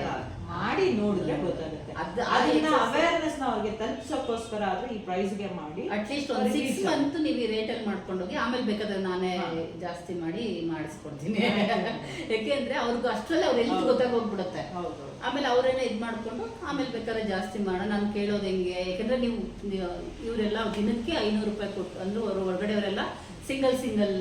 ಮಾಡಿ ನೋಡಿದ್ರೆ ಗೊತ್ತಾಗುತ್ತೆ. ಅದನ್ನ ಅವೇರ್ನೆಸ್ನ ಅವ್ರಿಗೆ ತಲುಪಿಸೋಕ್ಕೋಸ್ಕರ ಆದ್ರೂ ಈ ಪ್ರೈಸ್ಗೆ ಮಾಡಿ
ಅಟ್ಲೀಸ್ಟ್ ಒಂದು ಸಿಕ್ಸ್ ಮಂತ್ ನೀವು ಈ ರೇಟಲ್ಲಿ ಮಾಡ್ಕೊಂಡು ಹೋಗಿ ಆಮೇಲೆ ಬೇಕಾದ್ರೆ ನಾನೇ ಜಾಸ್ತಿ ಮಾಡಿ ಮಾಡಿಸ್ಕೊಡ್ತೀನಿ. ಯಾಕೆಂದ್ರೆ ಅವ್ರಿಗೂ ಅಷ್ಟರಲ್ಲೇ ಅವ್ರ ಎಲ್ಲಿ
ಗೊತ್ತಾಗ
ಹೋಗ್ಬಿಡುತ್ತೆ.
ಹೌದು.
ಆಮೇಲೆ ಅವರೇನೆ ಇದು ಮಾಡ್ಕೊಂಡು ಆಮೇಲೆ ಬೇಕಾದ್ರೆ ಜಾಸ್ತಿ ಮಾಡೋಣ ನಾನು ಕೇಳೋದು ಹೆಂಗೆ? ಯಾಕಂದರೆ ನೀವು ಇವರೆಲ್ಲ ದಿನಕ್ಕೆ ಐನೂರು ರೂಪಾಯಿ ಕೊಟ್ಟು ಅವರು ಅವ್ರ ಹೊರಗಡೆಯವರೆಲ್ಲ single single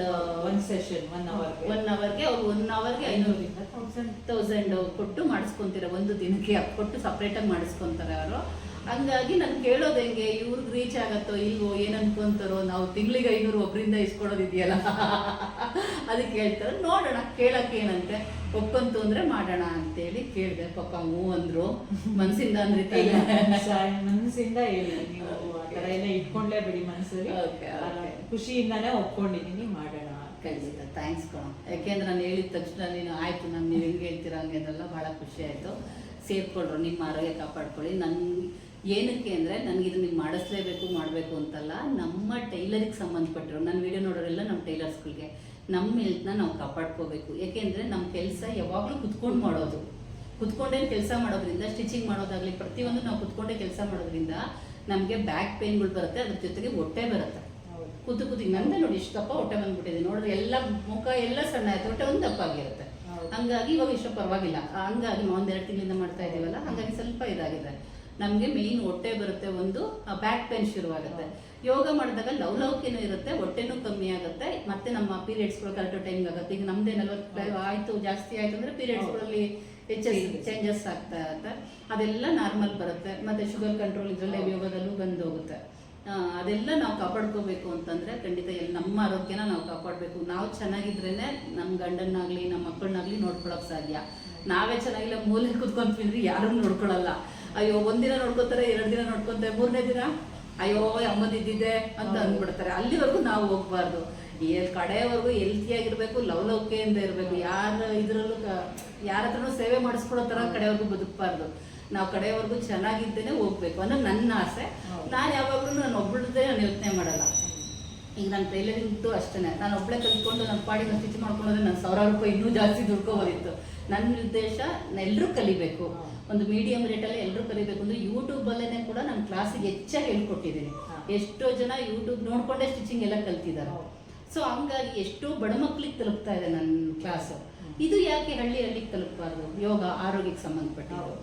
one session one hour
one ಅವರ್ಗೆ ಅವ್ರು ಒನ್ ಅವರ್ಗೆ ಐನೂರು
ಐನೂರಿಂದ ತೌಸಂಡ್
ತೌಸಂಡ್ ಕೊಟ್ಟು ಮಾಡಿಸ್ಕೊತೀರ. ಒಂದು ದಿನಕ್ಕೆ ಕೊಟ್ಟು ಸಪ್ರೇಟಾಗಿ ಮಾಡಿಸ್ಕೊತಾರೆ ಅವರು. ಹಂಗಾಗಿ ನಾನು ಕೇಳೋದು ಹೆಂಗೆ ಇವ್ರಿಗೆ ರೀಚ್ ಆಗತ್ತೋ ಇಲ್ವೋ ಏನ್ ಅನ್ಕೊಂತಾರೋ ನಾವು ತಿಂಗಳಿಗೆ ಐನೂರು ಒಬ್ಬರಿಂದ ಇಸ್ಕೊಳೋದಿದೆಯಲ್ಲ ಅದಕ್ಕೆ ಹೇಳ್ತಾರೆ ನೋಡೋಣ ಕೇಳಕ್ಕೆ ಏನಂತೆ? ಒಪ್ಕೊಂತು ಅಂದ್ರೆ ಮಾಡೋಣ ಅಂತೇಳಿ ಕೇಳಿದೆ. ಪಾಪ ಹ್ಞೂ ಅಂದ್ರು. ಮನ್ಸಿಂದ ಅಂದ್ರೆ
ಮನಸ್ಸಿಂದ ಏನು ಮನ್ಸಿಂದ ಹೇಳಿ ನೀವು ಆ ಥರ ಎಲ್ಲ ಇಟ್ಕೊಂಡ್ಲೇ ಬಿಡಿ
ಮನಸ್ಸಲ್ಲಿ.
ಖುಷಿಯಿಂದಾನೇ ಒಪ್ಕೊಂಡಿದ್ದೀನಿ ಮಾಡೋಣ
ಖಂಡಿತ ಥ್ಯಾಂಕ್ಸ್ ಕಣ. ಯಾಕೆಂದ್ರೆ ನಾನು ಹೇಳಿದ ತಕ್ಷಣ ನೀನು ಆಯ್ತು ನಾನು ನೀವು ಹೆಂಗೆ ಹೇಳ್ತೀರಾ? ಹಂಗೆಲ್ಲ ಭಾಳ ಖುಷಿ ಆಯಿತು. ಸೇರ್ಕೊಳ್ರು ನಿಮ್ಮ ಆರೋಗ್ಯ ಕಾಪಾಡ್ಕೊಳ್ಳಿ. ನನ್ ಏನಕ್ಕೆ ಅಂದರೆ ನನಗೆ ಇದನ್ನ ನೀವು ಮಾಡಿಸ್ಲೇಬೇಕು ಮಾಡಬೇಕು ಅಂತಲ್ಲ ನಮ್ಮ ಟೈಲರಿಗೆ ಸಂಬಂಧಪಟ್ಟಿರೋ ನನ್ನ ವಿಡಿಯೋ ನೋಡೋರೆಲ್ಲ ನಮ್ಮ ಟೈಲರ್ಸ್ಗಳಿಗೆ ನಮ್ಮ ಹೆಲ್ತ್ನ ನಾವು ಕಾಪಾಡ್ಕೋಬೇಕು. ಯಾಕೆಂದರೆ ನಮ್ಮ ಕೆಲಸ ಯಾವಾಗಲೂ ಕುತ್ಕೊಂಡು ಮಾಡೋದು. ಕುತ್ಕೊಂಡೇ ಕೆಲಸ ಮಾಡೋದ್ರಿಂದ ಸ್ಟಿಚಿಂಗ್ ಮಾಡೋದಾಗ್ಲಿ ಪ್ರತಿಯೊಂದು ನಾವು ಕುತ್ಕೊಂಡೇ ಕೆಲಸ ಮಾಡೋದ್ರಿಂದ ನಮಗೆ ಬ್ಯಾಕ್ ಪೇನ್ಗಳು ಬರುತ್ತೆ ಅದ್ರ ಜೊತೆಗೆ ಹೊಟ್ಟೆ ಬರುತ್ತೆ. ಕುದ್ದು ಕುದ್ದು ನಂದೇ ನೋಡಿ ಇಷ್ಟು ದಪ್ಪ ಹೊಟ್ಟೆ ಬಂದ್ಬಿಟ್ಟಿದೆ. ನೋಡಿದ್ರೆ ಎಲ್ಲ ಮುಖ ಎಲ್ಲ ಸಣ್ಣ ಆಯ್ತು ಹೊಟ್ಟೆ ಒಂದು ದಪ್ಪ ಆಗಿರುತ್ತೆ. ಹಂಗಾಗಿ ಇವಾಗ ಇಷ್ಟು ಪರವಾಗಿಲ್ಲ. ಹಂಗಾಗಿ ನಾವು ಒಂದೆರಡು ತಿಂಗಳಿಂದ ಮಾಡ್ತಾ ಇದೀವಲ್ಲ ಹಂಗಾಗಿ ಸ್ವಲ್ಪ ಇದಾಗಿದೆ. ನಮಗೆ ಮೇಯ್ನ್ ಹೊಟ್ಟೆ ಬರುತ್ತೆ ಒಂದು ಬ್ಯಾಕ್ ಪೇನ್ ಶುರುವಾಗುತ್ತೆ. ಯೋಗ ಮಾಡಿದಾಗ ಲವಲವಿಕೆನೂ ಇರುತ್ತೆ ಹೊಟ್ಟೆನೂ ಕಮ್ಮಿ ಆಗುತ್ತೆ. ಮತ್ತೆ ನಮ್ಮ ಪೀರಿಯಡ್ಸ್ಗಳು ಕರೆಕ್ಟ್ ಟೈಮ್ ಆಗುತ್ತೆ. ಈಗ ನಮ್ದೇ ನಲ್ವತ್ತು ಆಯಿತು ಜಾಸ್ತಿ ಆಯಿತು ಅಂದ್ರೆ ಪೀರಿಯಡ್ಸ್ಗಳಲ್ಲಿ ಹೆಚ್ಚಸ್ ಚೇಂಜಸ್ ಆಗ್ತಾ ಇರುತ್ತೆ. ಅದೆಲ್ಲ ನಾರ್ಮಲ್ ಬರುತ್ತೆ. ಮತ್ತೆ ಶುಗರ್ ಕಂಟ್ರೋಲ್ ಇದರಲ್ಲೇ ಯೋಗದಲ್ಲೂ ಬಂದು ಹೋಗುತ್ತೆ. ಅದೆಲ್ಲ ನಾವು ಕಾಪಾಡ್ಕೋಬೇಕು ಅಂತಂದ್ರೆ ಖಂಡಿತ ಎಲ್ಲಿ ನಮ್ಮ ಆರೋಗ್ಯನ ನಾವು ಕಾಪಾಡಬೇಕು. ನಾವು ಚೆನ್ನಾಗಿದ್ರೇನೆ ನಮ್ಮ ಗಂಡನ್ನಾಗ್ಲಿ ನಮ್ಮ ಮಕ್ಕಳನ್ನಾಗ್ಲಿ ನೋಡ್ಕೊಳಕ್ ಸಾಧ್ಯ. ನಾವೇ ಚೆನ್ನಾಗಿಲ್ಲ ಮೂಲೆ ಕುತ್ಕೊಂತೀವಿ ಅಂದರೆ ಯಾರು ನೋಡ್ಕೊಳಲ್ಲ. ಅಯ್ಯೋ ಒಂದಿನ ನೋಡ್ಕೋತಾರೆ ಎರಡು ದಿನ ನೋಡ್ಕೊತಾರೆ ಮೂರನೇ ದಿನ ಅಯ್ಯೋ ಅಮ್ಮದಿದ್ದಿದೆ ಅಂತ ಅಂದ್ಬಿಡ್ತಾರೆ. ಅಲ್ಲಿವರೆಗೂ ನಾವು ಹೋಗ್ಬಾರ್ದು. ಎಲ್ ಕಡೆಯವರೆಗೂ ಹೆಲ್ತಿಯಾಗಿರ್ಬೇಕು ಲವಲವಿಕೆಯಿಂದ ಇರಬೇಕು. ಯಾರ ಇದ್ರಲ್ಲೂ ಯಾರ ಹತ್ರನೂ ಸೇವೆ ಮಾಡಿಸ್ಕೊಳ್ಳೋ ತರ ಕಡೆವರೆಗೂ ಬದುಕಬಾರ್ದು. ನಾವು ಕಡೆಯವರೆಗೂ ಚೆನ್ನಾಗಿದ್ದೇನೆ ಹೋಗ್ಬೇಕು ಅನ್ನೋ ನನ್ನ ಆಸೆ. ನಾನು ಯಾವಾಗಲೂ ನಾನು ಒಬ್ಬಳದೇ ನಾನು ಯೋಚನೆ ಮಾಡಲ್ಲ. ಈಗ ನಾನು ಟೈಲರಿಂಗ್ದು ಅಷ್ಟೇ ನಾನು ಒಬ್ಬಳೇ ಕಲ್ತ್ಕೊಂಡು ನನ್ನ ಪಾಡಿನ ಸ್ಟಿಚ್ ಮಾಡ್ಕೊಂಡ್ರೆ ನಾನು ಸಾವಿರಾರು ರೂಪಾಯಿ ಇನ್ನೂ ಜಾಸ್ತಿ ದುಡ್ಕೋಬೋದಿತ್ತು ನನ್ನ ಉದ್ದೇಶ ಎಲ್ಲರೂ ಕಲಿಬೇಕು. ಒಂದು ಮೀಡಿಯಂ ರೇಟಲ್ಲಿ ಎಲ್ಲರೂ ಕಲಿಬೇಕು ಅಂದ್ರೆ ಯೂಟ್ಯೂಬಲ್ಲೇ ಕೂಡ ನಾನು ಕ್ಲಾಸಿಗೆ ಹೆಚ್ಚಾಗಿ ಹೇಳ್ಕೊಟ್ಟಿದ್ದೀನಿ. ಎಷ್ಟೋ ಜನ ಯೂಟ್ಯೂಬ್ ನೋಡ್ಕೊಂಡೇ ಸ್ಟಿಚಿಂಗ್ ಎಲ್ಲ ಕಲ್ತಿದ್ದಾರೆ. ಸೊ ಹಂಗಾಗಿ ಎಷ್ಟೋ ಬಡ ಮಕ್ಳಿಗೆ ತಲುಪ್ತಾ ಇದೆ ನನ್ನ ಕ್ಲಾಸು ಇದು ಯಾಕೆ ಹಳ್ಳಿ ಹಳ್ಳಿಗೆ ತಲುಪಬಾರ್ದು? ಯೋಗ ಆರೋಗ್ಯಕ್ಕೆ ಸಂಬಂಧಪಟ್ಟಿದ್ದು.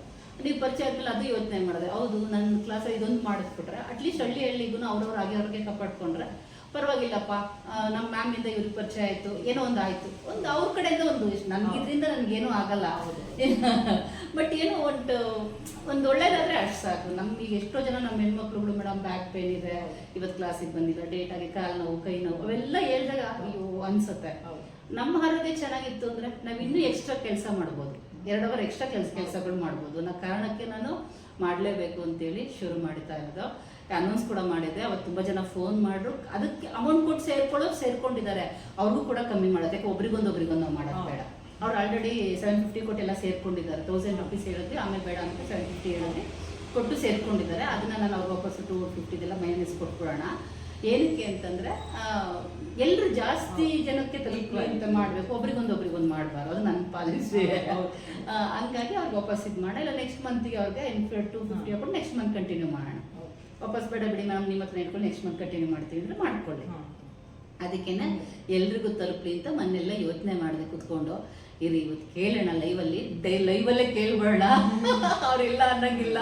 ನೀವು ಪರಿಚಯ ಆದ್ಮೇಲೆ ಅದು ಯೋಚನೆ ಮಾಡಿದೆ. ಹೌದು ನನ್ನ ಕ್ಲಾಸ್ ಇದೊಂದು ಮಾಡಿಸ್ಬಿಟ್ರೆ ಅಟ್ಲೀಸ್ಟ್ ಹಳ್ಳಿ ಹಳ್ಳಿಗೂ ಅವ್ರವ್ರ ಆಗಿ ಅವ್ರಿಗೆ ಕಾಪಾಡ್ಕೊಂಡ್ರೆ ಪರವಾಗಿಲ್ಲಪ್ಪ. ನಮ್ಮ ಮ್ಯಾಮಿಂದ ಇವ್ರಿಗೆ ಪರಿಚಯ ಆಯ್ತು. ಏನೋ ಒಂದು ಆಯ್ತು. ಒಂದು ಅವ್ರ ಕಡೆಯಿಂದ ಒಂದು ನನ್ಗೆ ಇದರಿಂದ ನನಗೇನೂ ಆಗಲ್ಲ. ಬಟ್ ಏನೋ ಒಂದು ಒಂದು ಒಳ್ಳೇದಾದ್ರೆ ಅಷ್ಟು ಸಾಕು. ನಮ್ಗೆ ಎಷ್ಟೋ ಜನ ನಮ್ಮ ಹೆಣ್ಮಕ್ಳುಗಳು ಮೇಡಮ್ ಬ್ಯಾಕ್ ಪೇನ್ ಇದೆ ಇವತ್ತು ಕ್ಲಾಸಿಗೆ ಬಂದಿಲ್ಲ ಡೇಟ್ ಆಗಿ ಕಾಲು ನೋವು ಕೈ ನೋವು ಅವೆಲ್ಲ ಹೇಳಿದಾಗ ಅಯ್ಯೋ ಅನ್ಸುತ್ತೆ. ನಮ್ಮ ಆರೋಗ್ಯ ಚೆನ್ನಾಗಿತ್ತು ಅಂದ್ರೆ ನಾವು ಇನ್ನೂ ಎಕ್ಸ್ಟ್ರಾ ಕೆಲಸ ಮಾಡ್ಬೋದು. ಎರಡು ಅವರ್ ಎಕ್ಸ್ಟ್ರಾ ಕೆಲಸ ಕೆಲಸಗಳು ಮಾಡ್ಬೋದು. ಅನ್ನೋ ಕಾರಣಕ್ಕೆ ನಾನು ಮಾಡಲೇಬೇಕು ಅಂತೇಳಿ ಶುರು ಮಾಡ್ತಾ ಇರೋದು. ಅನೌನ್ಸ್ ಕೂಡ ಮಾಡಿದ್ರೆ ಅವತ್ತು ತುಂಬ ಜನ ಫೋನ್ ಮಾಡ್ರು. ಅದಕ್ಕೆ ಅಮೌಂಟ್ ಕೊಟ್ಟು ಸೇರ್ಕೊಳ್ಳೋ ಸೇರ್ಕೊಂಡಿದ್ದಾರೆ. ಅವ್ರಿಗೂ ಕೂಡ ಕಮ್ಮಿ ಮಾಡೋದು ಯಾಕೆ ಒಬ್ರಿಗೊಂದು ಒಬ್ರಿಗೊಂದು ಮಾಡೋದು ಬೇಡ. ಅವ್ರು ಆಲ್ರೆಡಿ ಸೆವೆನ್ ಫಿಫ್ಟಿ ಕೊಟ್ಟೆಲ್ಲ ಸೇರ್ಕೊಂಡಿದ್ದಾರೆ. ತೌಸಂಡ್ ರುಪೀಸ್ ಹೇಳಿದ್ವಿ. ಆಮೇಲೆ ಬೇಡ ಅಂತ ಸೆವೆನ್ ಫಿಫ್ಟಿ ಹೇಳಿದ್ವಿ. ಕೊಟ್ಟು ಸೇರ್ಕೊಂಡಿದ್ದಾರೆ. ಅದನ್ನ ನಾನು ಅವ್ರು ವಾಪಸ್ ಟೂ ಫಿಫ್ಟಿದೆಲ್ಲ ಮೈನಸ್ ಕೊಟ್ಬಿಡೋಣ. ಏನಕ್ಕೆ ಅಂತಂದ್ರೆ ಎಲ್ಲರೂ ಜಾಸ್ತಿ ಜನಕ್ಕೆ ತಲುಪುವ ಅಂತ ಮಾಡಬೇಕು. ಒಬ್ರಿಗೊಂದು ಒಬ್ರಿಗೊಂದು ಮಾಡಬಾರ್ದು. ಅದು ನನ್ನ ಪಾಲಿಸಿ. ಹಂಗಾಗಿ ಅವ್ರಿಗೆ ವಾಪಸ್ ಇದು ಮಾಡ. ಇಲ್ಲ ನೆಕ್ಸ್ಟ್ ಮಂತಿಗೆ ಅವ್ರಿಗೆ ಟು ಫಿಫ್ಟಿ ಹಾಕೊಂಡು ನೆಕ್ಸ್ಟ್ ಮಂತ್ ಕಂಟಿನ್ಯೂ ಮಾಡೋಣ. ವಾಪಸ್ ಬೇಡ ಬಿಡಿ ಮ್ಯಾಮ್ ನಿಮ್ಮ ಹತ್ರ ಇಟ್ಕೊಂಡು ನೆಕ್ಸ್ಟ್ ಮಂತ್ ಕಂಟಿನ್ಯೂ ಮಾಡ್ತೀವಿ ಅಂದ್ರೆ ಮಾಡ್ಕೊಳ್ಳಿ. ಅದಕ್ಕೇನೆ ಎಲ್ರಿಗೂ ತಲುಪಲಿ ಅಂತ ಮೊನ್ನೆಲ್ಲ ಯೋಚನೆ ಮಾಡಿದೆ ಕುತ್ಕೊಂಡು ಇರಿ ಇವತ್ತು ಕೇಳೋಣ ಲೈವಲ್ಲಿ ಡೈ ಲೈವಲ್ಲೇ ಕೇಳ್ಬೇಡ. ಅವ್ರಿಲ್ಲ ಅನ್ನಂಗಿಲ್ಲ.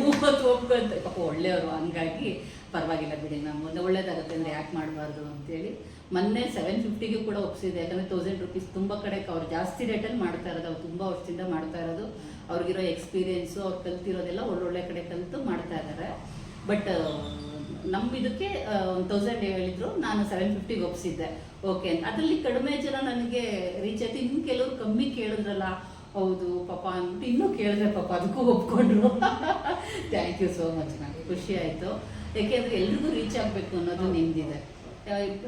ಮೂವತ್ತು ಒಪ್ಕೊಂತ ಪಾಪ ಒಳ್ಳೆಯವರು ಹಂಗಾಗಿ ಪರವಾಗಿಲ್ಲ ಬಿಡಿ ಮ್ಯಾಮ್ ಒಂದು ಒಳ್ಳೇದಾಗುತ್ತೆ ಅಂದರೆ ಯಾಕೆ ಮಾಡಬಾರ್ದು ಅಂತೇಳಿ. ಮೊನ್ನೆ ಸೆವೆನ್ ಫಿಫ್ಟಿಗೆ ಕೂಡ ಒಪ್ಸಿದೆ ಯಾಕಂದರೆ ತೌಸಂಡ್ ರುಪೀಸ್ ತುಂಬ ಕಡೆ ಅವ್ರು ಜಾಸ್ತಿ ರೇಟಲ್ಲಿ ಮಾಡ್ತಾ ಇರೋದು. ಅವ್ರು ತುಂಬ ವರ್ಷದಿಂದ ಮಾಡ್ತಾ ಇರೋದು. ಅವ್ರಿಗಿರೋ ಎಕ್ಸ್ಪೀರಿಯೆನ್ಸು ಅವ್ರು ಕಲ್ತಿರೋದೆಲ್ಲ ಒಳ್ಳೊಳ್ಳೆ ಕಡೆ ಕಲಿತು ಮಾಡ್ತಾ ಇದ್ದಾರೆ. ಬಟ್ ನಮ್ಮ ಇದಕ್ಕೆ ಒಂದು ತೌಸಂಡ್ ಹೇಳಿದ್ರು. ನಾನು ಸೆವೆನ್ ಫಿಫ್ಟಿಗೆ ಒಪ್ಸಿದ್ದೆ. ಓಕೆ ಅಂತ. ಅದರಲ್ಲಿ ಕಡಿಮೆ ಜನ ನನಗೆ ರೀಚ್ ಆಯ್ತು. ಇನ್ನು ಕೆಲವರು ಕಮ್ಮಿ ಕೇಳಿದ್ರಲ್ಲ. ಹೌದು, ಪಾಪ ಅಂದ್ಬಿಟ್ಟು ಇನ್ನೂ ಕೇಳಿದ್ರೆ ಪಾಪ ಅದಕ್ಕೂ ಒಪ್ಕೊಂಡ್ರು. ಥ್ಯಾಂಕ್ ಯು ಸೋ ಮಚ್ ನನಗೆ ಖುಷಿ ಆಯಿತು. ಯಾಕೆಂದರೆ ಎಲ್ರಿಗೂ ರೀಚ್ ಆಗಬೇಕು ಅನ್ನೋದು ನಿಂದಿದೆ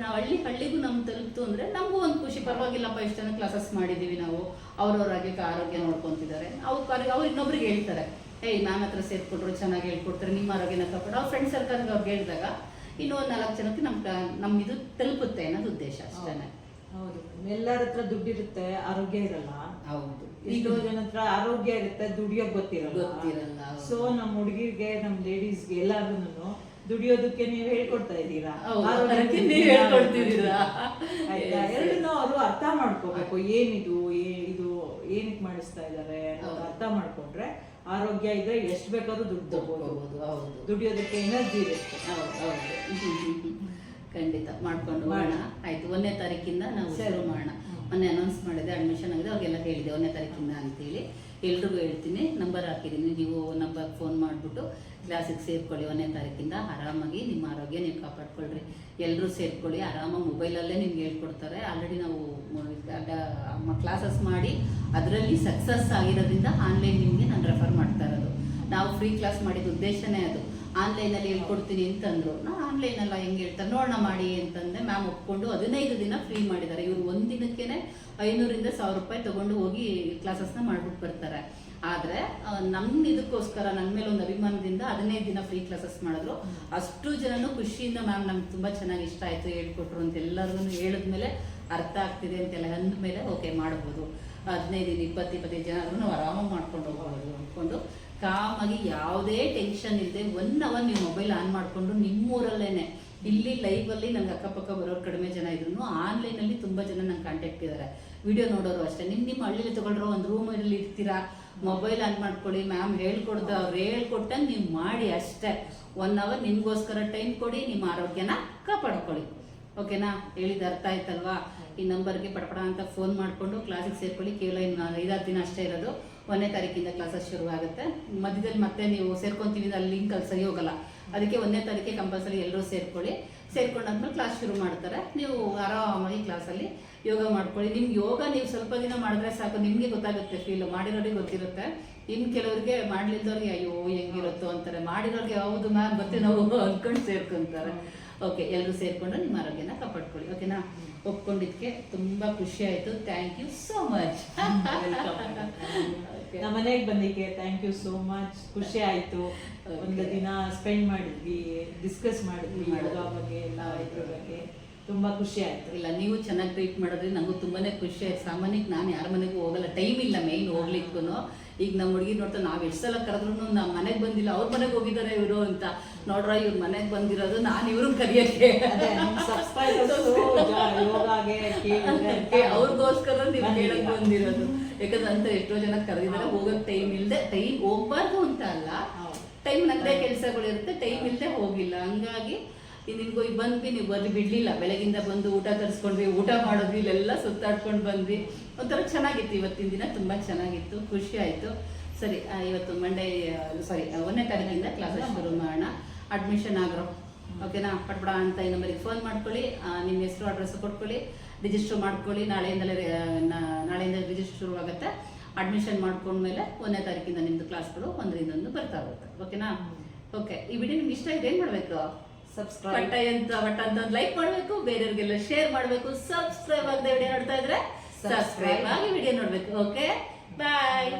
ನಾವು ಹಳ್ಳಿ ಹಳ್ಳಿಗೂ ನಮ್ಗೆ ತಲುಪ್ತು ಅಂದರೆ ನಮಗೂ ಒಂದು ಖುಷಿ. ಪರವಾಗಿಲ್ಲಪ್ಪ, ಇಷ್ಟು ಜನ ಕ್ಲಾಸಸ್ ಮಾಡಿದ್ದೀವಿ ನಾವು. ಅವ್ರವ್ರ ಆರೋಗ್ಯ ನೋಡ್ಕೊತಿದ್ದಾರೆ. ಅವ್ರು ಅವ್ರು ಇನ್ನೊಬ್ರಿಗೆ ಹೇಳ್ತಾರೆ. ಏಯ್ ಮ್ಯಾಮ್ ಹತ್ರ ಸೇರ್ಕೊಂಡ್ರು ಚೆನ್ನಾಗಿ ಹೇಳ್ಕೊಡ್ತಾರೆ ನಿಮ್ಮ ಆರೋಗ್ಯನ ಕಾಪಾಡು. ಅವ್ರ ಫ್ರೆಂಡ್ ಸರ್ಕಲ್ ಅವ್ರಿಗೆ ಹೇಳಿದಾಗ ಇನ್ನೂ ಒಂದು ನಾಲ್ಕು ಜನಕ್ಕೆ ನಮ್ಮ ನಮ್ಮ ಇದು ತಲುಪುತ್ತೆ ಅನ್ನೋದು ಉದ್ದೇಶ ಅಷ್ಟೇ
ಹೌದು. ಎಲ್ಲರ ಹತ್ರ ದುಡ್ಡಿರುತ್ತೆ ಆರೋಗ್ಯ ಇರಲ್ಲ.
ಹೌದು.
ಈಗ ಜನ ಹತ್ರ ಆರೋಗ್ಯ ಇರುತ್ತೆ ದುಡಿಯೋಕ್ ಗೊತ್ತಿರಲ್ಲ.
ಗೊತ್ತಿರಲ್ಲ.
ಸೊ ನಮ್ ಹುಡುಗಿರ್ಗೆ ನಮ್ ಲೇಡೀಸ್ಗೆ ಎಲ್ಲಾರು ದುಡಿಯೋದಕ್ಕೆ ನೀವು ಹೇಳ್ಕೊಡ್ತಾ ಇದ್ದೀರಾ. ಎರಡನ್ನೂ ಅವರು ಅರ್ಥ ಮಾಡ್ಕೋಬೇಕು. ಏನಿದು ಇದು ಏನಕ್ಕೆ ಮಾಡಿಸ್ತಾ ಇದ್ದಾರೆ. ಅರ್ಥ ಮಾಡ್ಕೊಂಡ್ರೆ ಆರೋಗ್ಯ ಇದ್ರೆ ಎಷ್ಟು ಬೇಕಾದ್ರೂ ದುಡ್ಡು ತಗೋಬಹುದು
ಹೌದು.
ದುಡಿಯೋದಕ್ಕೆ ಎನರ್ಜಿ ಇರುತ್ತೆ.
ಹೌದು ಹೌದು. ಖಂಡಿತ. ಮಾಡ್ಕೊಂಡು ಮಾಡೋಣ ಆಯ್ತು ಒಂದನೇ ತಾರೀಕಿಂದ ನಾವು
ಸರಿ.
ಶುರು ಮಾಡೋಣ. ಮೊನ್ನೆ ಅನೌನ್ಸ್ ಮಾಡಿದೆ ಅಡ್ಮಿಷನ್ ಆಗಿದೆ, ಅವ್ರಿಗೆಲ್ಲ ಹೇಳಿದೆ, ಒಂದನೇ ತಾರೀಕಿಂದ ಅಂತೇಳಿ. ಎಲ್ರಿಗೂ ಹೇಳ್ತೀನಿ ನಂಬರ್ ಹಾಕಿದ್ದೀನಿ, ನೀವು ನಂಬರ್ ಫೋನ್ ಮಾಡಿಬಿಟ್ಟು ಕ್ಲಾಸಿಗೆ ಸೇರ್ಕೊಳ್ಳಿ, ಒಂದನೇ ತಾರೀಕಿಂದ ಆರಾಮಾಗಿ ನಿಮ್ಮ ಆರೋಗ್ಯ ನೀವು ಕಾಪಾಡ್ಕೊಳ್ರಿ. ಎಲ್ಲರೂ ಸೇರ್ಕೊಳ್ಳಿ, ಆರಾಮಾಗಿ ಮೊಬೈಲಲ್ಲೇ ನಿಮ್ಗೆ ಹೇಳ್ಕೊಡ್ತಾರೆ. ಆಲ್ರೆಡಿ ನಾವು ಕ್ಲಾಸಸ್ ಮಾಡಿ, ಅದರಲ್ಲಿ ಸಕ್ಸಸ್ ಆಗಿರೋದ್ರಿಂದ ಆನ್ಲೈನ್ ನಿಮಗೆ ನಾನು ರೆಫರ್ ಮಾಡ್ತಾ ಇರೋದು. ನಾವು ಫ್ರೀ ಕ್ಲಾಸ್ ಮಾಡಿದ ಉದ್ದೇಶನೇ ಅದು. ಆನ್ಲೈನಲ್ಲಿ ಹೇಳ್ಕೊಡ್ತೀನಿ ಅಂತಂದ್ರು. ನಾ ಆನ್ಲೈನಲ್ಲ ಹೆಂಗೆ ಹೇಳ್ತಾರೆ, ನೋಡೋಣ ಮಾಡಿ ಅಂತಂದೆ. ಮ್ಯಾಮ್ ಒಪ್ಕೊಂಡು ಹದಿನೈದು ದಿನ ಫ್ರೀ ಮಾಡಿದ್ದಾರೆ. ಇವರು ಒಂದು ದಿನಕ್ಕೇನೆ ಐನೂರಿಂದ ಸಾವಿರ ರೂಪಾಯಿ ತಗೊಂಡು ಹೋಗಿ ಕ್ಲಾಸಸ್ನ ಮಾಡ್ಬಿಟ್ಟು ಬರ್ತಾರೆ. ಆದರೆ ನಮ್ಮ ಇದಕ್ಕೋಸ್ಕರ ನನ್ನ ಮೇಲೆ ಒಂದು ಅಭಿಮಾನದಿಂದ ಹದಿನೈದು ದಿನ ಫ್ರೀ ಕ್ಲಾಸಸ್ ಮಾಡಿದ್ರು. ಅಷ್ಟು ಜನನು ಖುಷಿಯಿಂದ ಮ್ಯಾಮ್ ನಮ್ಗೆ ತುಂಬ ಚೆನ್ನಾಗಿ ಇಷ್ಟ ಆಯಿತು ಹೇಳ್ಕೊಟ್ರು ಅಂತ ಎಲ್ಲರಿಗೂ ಹೇಳಿದ್ಮೇಲೆ ಅರ್ಥ ಆಗ್ತಿದೆ ಅಂತೆಲ್ಲ ಅಂದಮೇಲೆ ಓಕೆ ಮಾಡ್ಬೋದು. ಹದಿನೈದು ದಿನ ಇಪ್ಪತ್ತು, ಇಪ್ಪತ್ತೈದು ಜನ ಆದ್ರೂ ಆರಾಮಾಗಿ ಮಾಡ್ಕೊಂಡು ಹೋಗ್ಬೋದು ಅಂದ್ಕೊಂಡು ಕಾಮಾಗಿ ಯಾವುದೇ ಟೆನ್ಷನ್ ಇಲ್ಲದೆ ಒನ್ ಅವರ್ ನೀವು ಮೊಬೈಲ್ ಆನ್ ಮಾಡಿಕೊಂಡು ನಿಮ್ಮೂರಲ್ಲೇನೆ. ಇಲ್ಲಿ ಲೈವಲ್ಲಿ ನಂಗೆ ಅಕ್ಕಪಕ್ಕ ಬರೋರು ಕಡಿಮೆ ಜನ ಇದ್ರು ಆನ್ಲೈನಲ್ಲಿ ತುಂಬ ಜನ ನಂಗೆ ಕಾಂಟ್ಯಾಕ್ಟ್ ಇದ್ದಾರೆ ವಿಡಿಯೋ ನೋಡೋರು ಅಷ್ಟೇ. ನಿಮ್ಮ ನಿಮ್ಮ ಹಳ್ಳಿಲಿ ತಗೊಳ್ರೋ ಒಂದು ರೂಮಲ್ಲಿ ಇರ್ತೀರಾ? ಮೊಬೈಲ್ ಆನ್ ಮಾಡ್ಕೊಳ್ಳಿ ಮ್ಯಾಮ್ ಹೇಳ್ಕೊಡ್ದ, ಅವ್ರು ಹೇಳ್ಕೊಟ್ಟಂಗೆ ನೀವು ಮಾಡಿ ಅಷ್ಟೇ. ಒನ್ ಅವರ್ ನಿಮಗೋಸ್ಕರ ಟೈಮ್ ಕೊಡಿ, ನಿಮ್ಮ ಆರೋಗ್ಯನ ಕಾಪಾಡ್ಕೊಳ್ಳಿ. ಓಕೆನಾ? ಹೇಳಿದ ಅರ್ಥ ಆಯ್ತಲ್ವಾ? ಈ ನಂಬರ್ಗೆ ಪಡಪಡ ಅಂತ ಫೋನ್ ಮಾಡಿಕೊಂಡು ಕ್ಲಾಸಿಗೆ ಸೇರ್ಕೊಳ್ಳಿ. ಕೇವಲ ಇನ್ನು ಐದಾರು ದಿನ ಅಷ್ಟೇ ಇರೋದು. ಒಂದನೇ ತಾರೀಕಿಂದ ಕ್ಲಾಸಸ್ ಶುರು ಆಗುತ್ತೆ. ಮಧ್ಯದಲ್ಲಿ ಮತ್ತೆ ನೀವು ಸೇರ್ಕೊಂತೀವಿ, ಅಲ್ಲಿ ಲಿಂಕ್ ಅಲ್ಲಿ ಸರಿ ಹೋಗಲ್ಲ. ಅದಕ್ಕೆ ಒಂದನೇ ತಾರೀಕಿಗೆ ಕಂಪಲ್ಸರಿ ಎಲ್ಲರೂ ಸೇರ್ಕೊಳ್ಳಿ. ಸೇರ್ಕೊಂಡಾದ್ಮೇಲೆ ಕ್ಲಾಸ್ ಶುರು ಮಾಡ್ತಾರೆ. ನೀವು ಆರಾಮಾಗಿ ಕ್ಲಾಸಲ್ಲಿ ಯೋಗ ಮಾಡ್ಕೊಳ್ಳಿ. ನಿಮ್ಗೆ ಯೋಗ ನೀವು ಸ್ವಲ್ಪ ದಿನ ಮಾಡಿದ್ರೆ ಸಾಕು. ನಿಮಗೆ ಗೊತ್ತಾಗುತ್ತೆ ಫೀಲ್ ಮಾಡಿರೋರಿಗೆ ಗೊತ್ತಿರುತ್ತೆ. ಇನ್ನು ಕೆಲವರಿಗೆ ಮಾಡ್ಲಿಲ್ದವ್ರಿಗೆ, ಅಯ್ಯೋ, ಹೆಂಗಿರುತ್ತೋ ಅಂತಾರೆ. ಮಾಡಿರೋರಿಗೆ, ಹೌದು ಮ್ಯಾಮ್ ಮತ್ತೆ ನಾವು ಅಂದ್ಕೊಂಡು ಸೇರ್ಕೊಂತಾರೆ. ಓಕೆ ಎಲ್ಲರೂ ಸೇರಿಕೊಂಡು ನಿಮ್ಮ ಆರೋಗ್ಯನ ಕಾಪಾಡ್ಕೊಳ್ಳಿ ಓಕೆನಾ? ಒಪ್ಕೊಂಡಿದ್ಕೆ ತುಂಬಾ ಖುಷಿ ಆಯ್ತು. ಥ್ಯಾಂಕ್ ಯು ಸೋ ಮಚ್
ನಮ್ಮ ಮನೆಗೆ ಬಂದಿಕ್ಕೆ ಥ್ಯಾಂಕ್ ಯು ಸೋ ಮಚ್ ಖುಷಿ ಆಯ್ತು. ಒಂದು ದಿನ ಸ್ಪೆಂಡ್ ಮಾಡಿದ್ವಿ ಡಿಸ್ಕಸ್ ಮಾಡಿದ್ವಿ. ಯೋಗ ಬಗ್ಗೆ ಎಲ್ಲ ಇದ್ರ ಬಗ್ಗೆ. ತುಂಬಾ ಖುಷಿ ಆಯ್ತು.
ಇಲ್ಲ ನೀವು ಚೆನ್ನಾಗಿ ಟ್ರೀಟ್ ಮಾಡಿದ್ರಿ. ನನಗೂ ತುಂಬಾನೇ ಖುಷಿ ಆಯ್ತು. ಸಾಮಾನ್ಯಕ್ಕೆ ನಾನು ಯಾರ ಮನೆಗೂ ಹೋಗಲ್ಲ. ಟೈಮ್ ಇಲ್ಲ ಮೇಯ್ನ್ ಹೋಗ್ಲಿಕ್ಕೂ ಈಗ ನಮ್ಮ ಹುಡುಗಿ ನೋಡ್ತಾ ನಾವು ಎಷ್ಟು ಸಲ ಕರೆದ್ರು ನಮ್ಮ ಮನೆಗೆ ಬಂದಿಲ್ಲ ಅವ್ರ ಮನೆಗೆ ಹೋಗಿದ್ದಾರೆ ಇವರು ಅಂತ. ನೋಡ್ರ ಇವ್ರ ಮನೆಗೆ ಬಂದಿರೋದು ನಾನು ಇವ್ರನ್ನ ಕರಿಯಕ್ಕೆ. ಅವ್ರಿಗೋಸ್ಕರ ನೀವು. ಕೇಳಕ್ ಬಂದಿರೋದು. ಯಾಕಂದ್ರೆ ಅಂತ ಎಷ್ಟೋ ಜನ ಕರೆದಿದ್ದಾರೆ ಹೋಗಕ್ ಟೈಮ್ ಇಲ್ಲದೆ ಟೈಮ್ ಹೋಗ್ಬಾರ್ದು ಅಂತ ಅಲ್ಲ. ಟೈಮ್ ನಂದೇ ಕೆಲಸಗಳಿರುತ್ತೆ ಟೈಮ್ ಇಲ್ಲದೆ ಹೋಗಿಲ್ಲ. ಹಂಗಾಗಿ ನಿಮ್ಗೂ ಈಗ ಬಂದ್ವಿ ನೀವು ಬಂದು ಬಿಡ್ಲಿಲ್ಲ. ಬೆಳಗಿಂದ ಬಂದು ಊಟ ತರಿಸ್ಕೊಂಡ್ವಿ. ಊಟ ಮಾಡಿದ್ವಿ ಇಲ್ಲೆಲ್ಲ ಸುತ್ತಾಡ್ಕೊಂಡು ಬಂದ್ವಿ. ಒಂಥರ ಚೆನ್ನಾಗಿತ್ತು ಇವತ್ತಿನ ದಿನ. ತುಂಬ ಚೆನ್ನಾಗಿತ್ತು. ಖುಷಿ ಆಯಿತು. ಸರಿ ಇವತ್ತು ಮಂಡೇ ಸಾರಿ ಒಂದನೇ ತಾರೀಕಿಂದ ಕ್ಲಾಸಸ್ ಶುರು ಮಾಡೋಣ. ಅಡ್ಮಿಷನ್ ಆಗಿರೋ. ಓಕೆನಾ ಪಟ್ಪಡ ಅಂತ ಈ ನಂಬರಿಗೆ ಫೋನ್ ಮಾಡ್ಕೊಳ್ಳಿ. ನಿಮ್ಮ ಹೆಸರು ಅಡ್ರೆಸ್ ಕೊಟ್ಕೊಳ್ಳಿ. ರಿಜಿಸ್ಟರ್ ಮಾಡ್ಕೊಳ್ಳಿ. ನಾಳೆಯಿಂದಲೇ ನಾಳೆಯಿಂದ ರಿಜಿಸ್ಟರ್ ಶುರುವಾಗುತ್ತೆ. ಅಡ್ಮಿಷನ್ ಮಾಡ್ಕೊಂಡ್ಮೇಲೆ ಒಂದನೇ ತಾರೀಕಿಂದ ನಿಮ್ಮದು ಕ್ಲಾಸ್ಗಳು ಒಂದರಿಂದ ಒಂದು ಬರ್ತಾ ಹೋಗುತ್ತೆ. ಓಕೆನಾ ಓಕೆ ಈ ವಿಡಿಯೋ ನಿಮ್ಗೆ ಇಷ್ಟ ಇದೆ? ಏನು ಮಾಡ್ಬೇಕು?
ಸಬ್ಸ್ಕ್ರೈಬ್
ಪಟ್ಟ ಅಂತ ಲೈಕ್ ಮಾಡಬೇಕು ಬೇರೆಯವರಿಗೆಲ್ಲ ಶೇರ್ ಮಾಡಬೇಕು ಸಬ್ಸ್ಕ್ರೈಬ್ ಆಗದೆ ವಿಡಿಯೋ ನೋಡ್ತಾ ಇದ್ರೆ ಸಬ್ಸ್ಕ್ರೈಬ್ ಆಗಿ ವಿಡಿಯೋ ನೋಡ್ಬೇಕು ಓಕೆ ಬಾಯ್.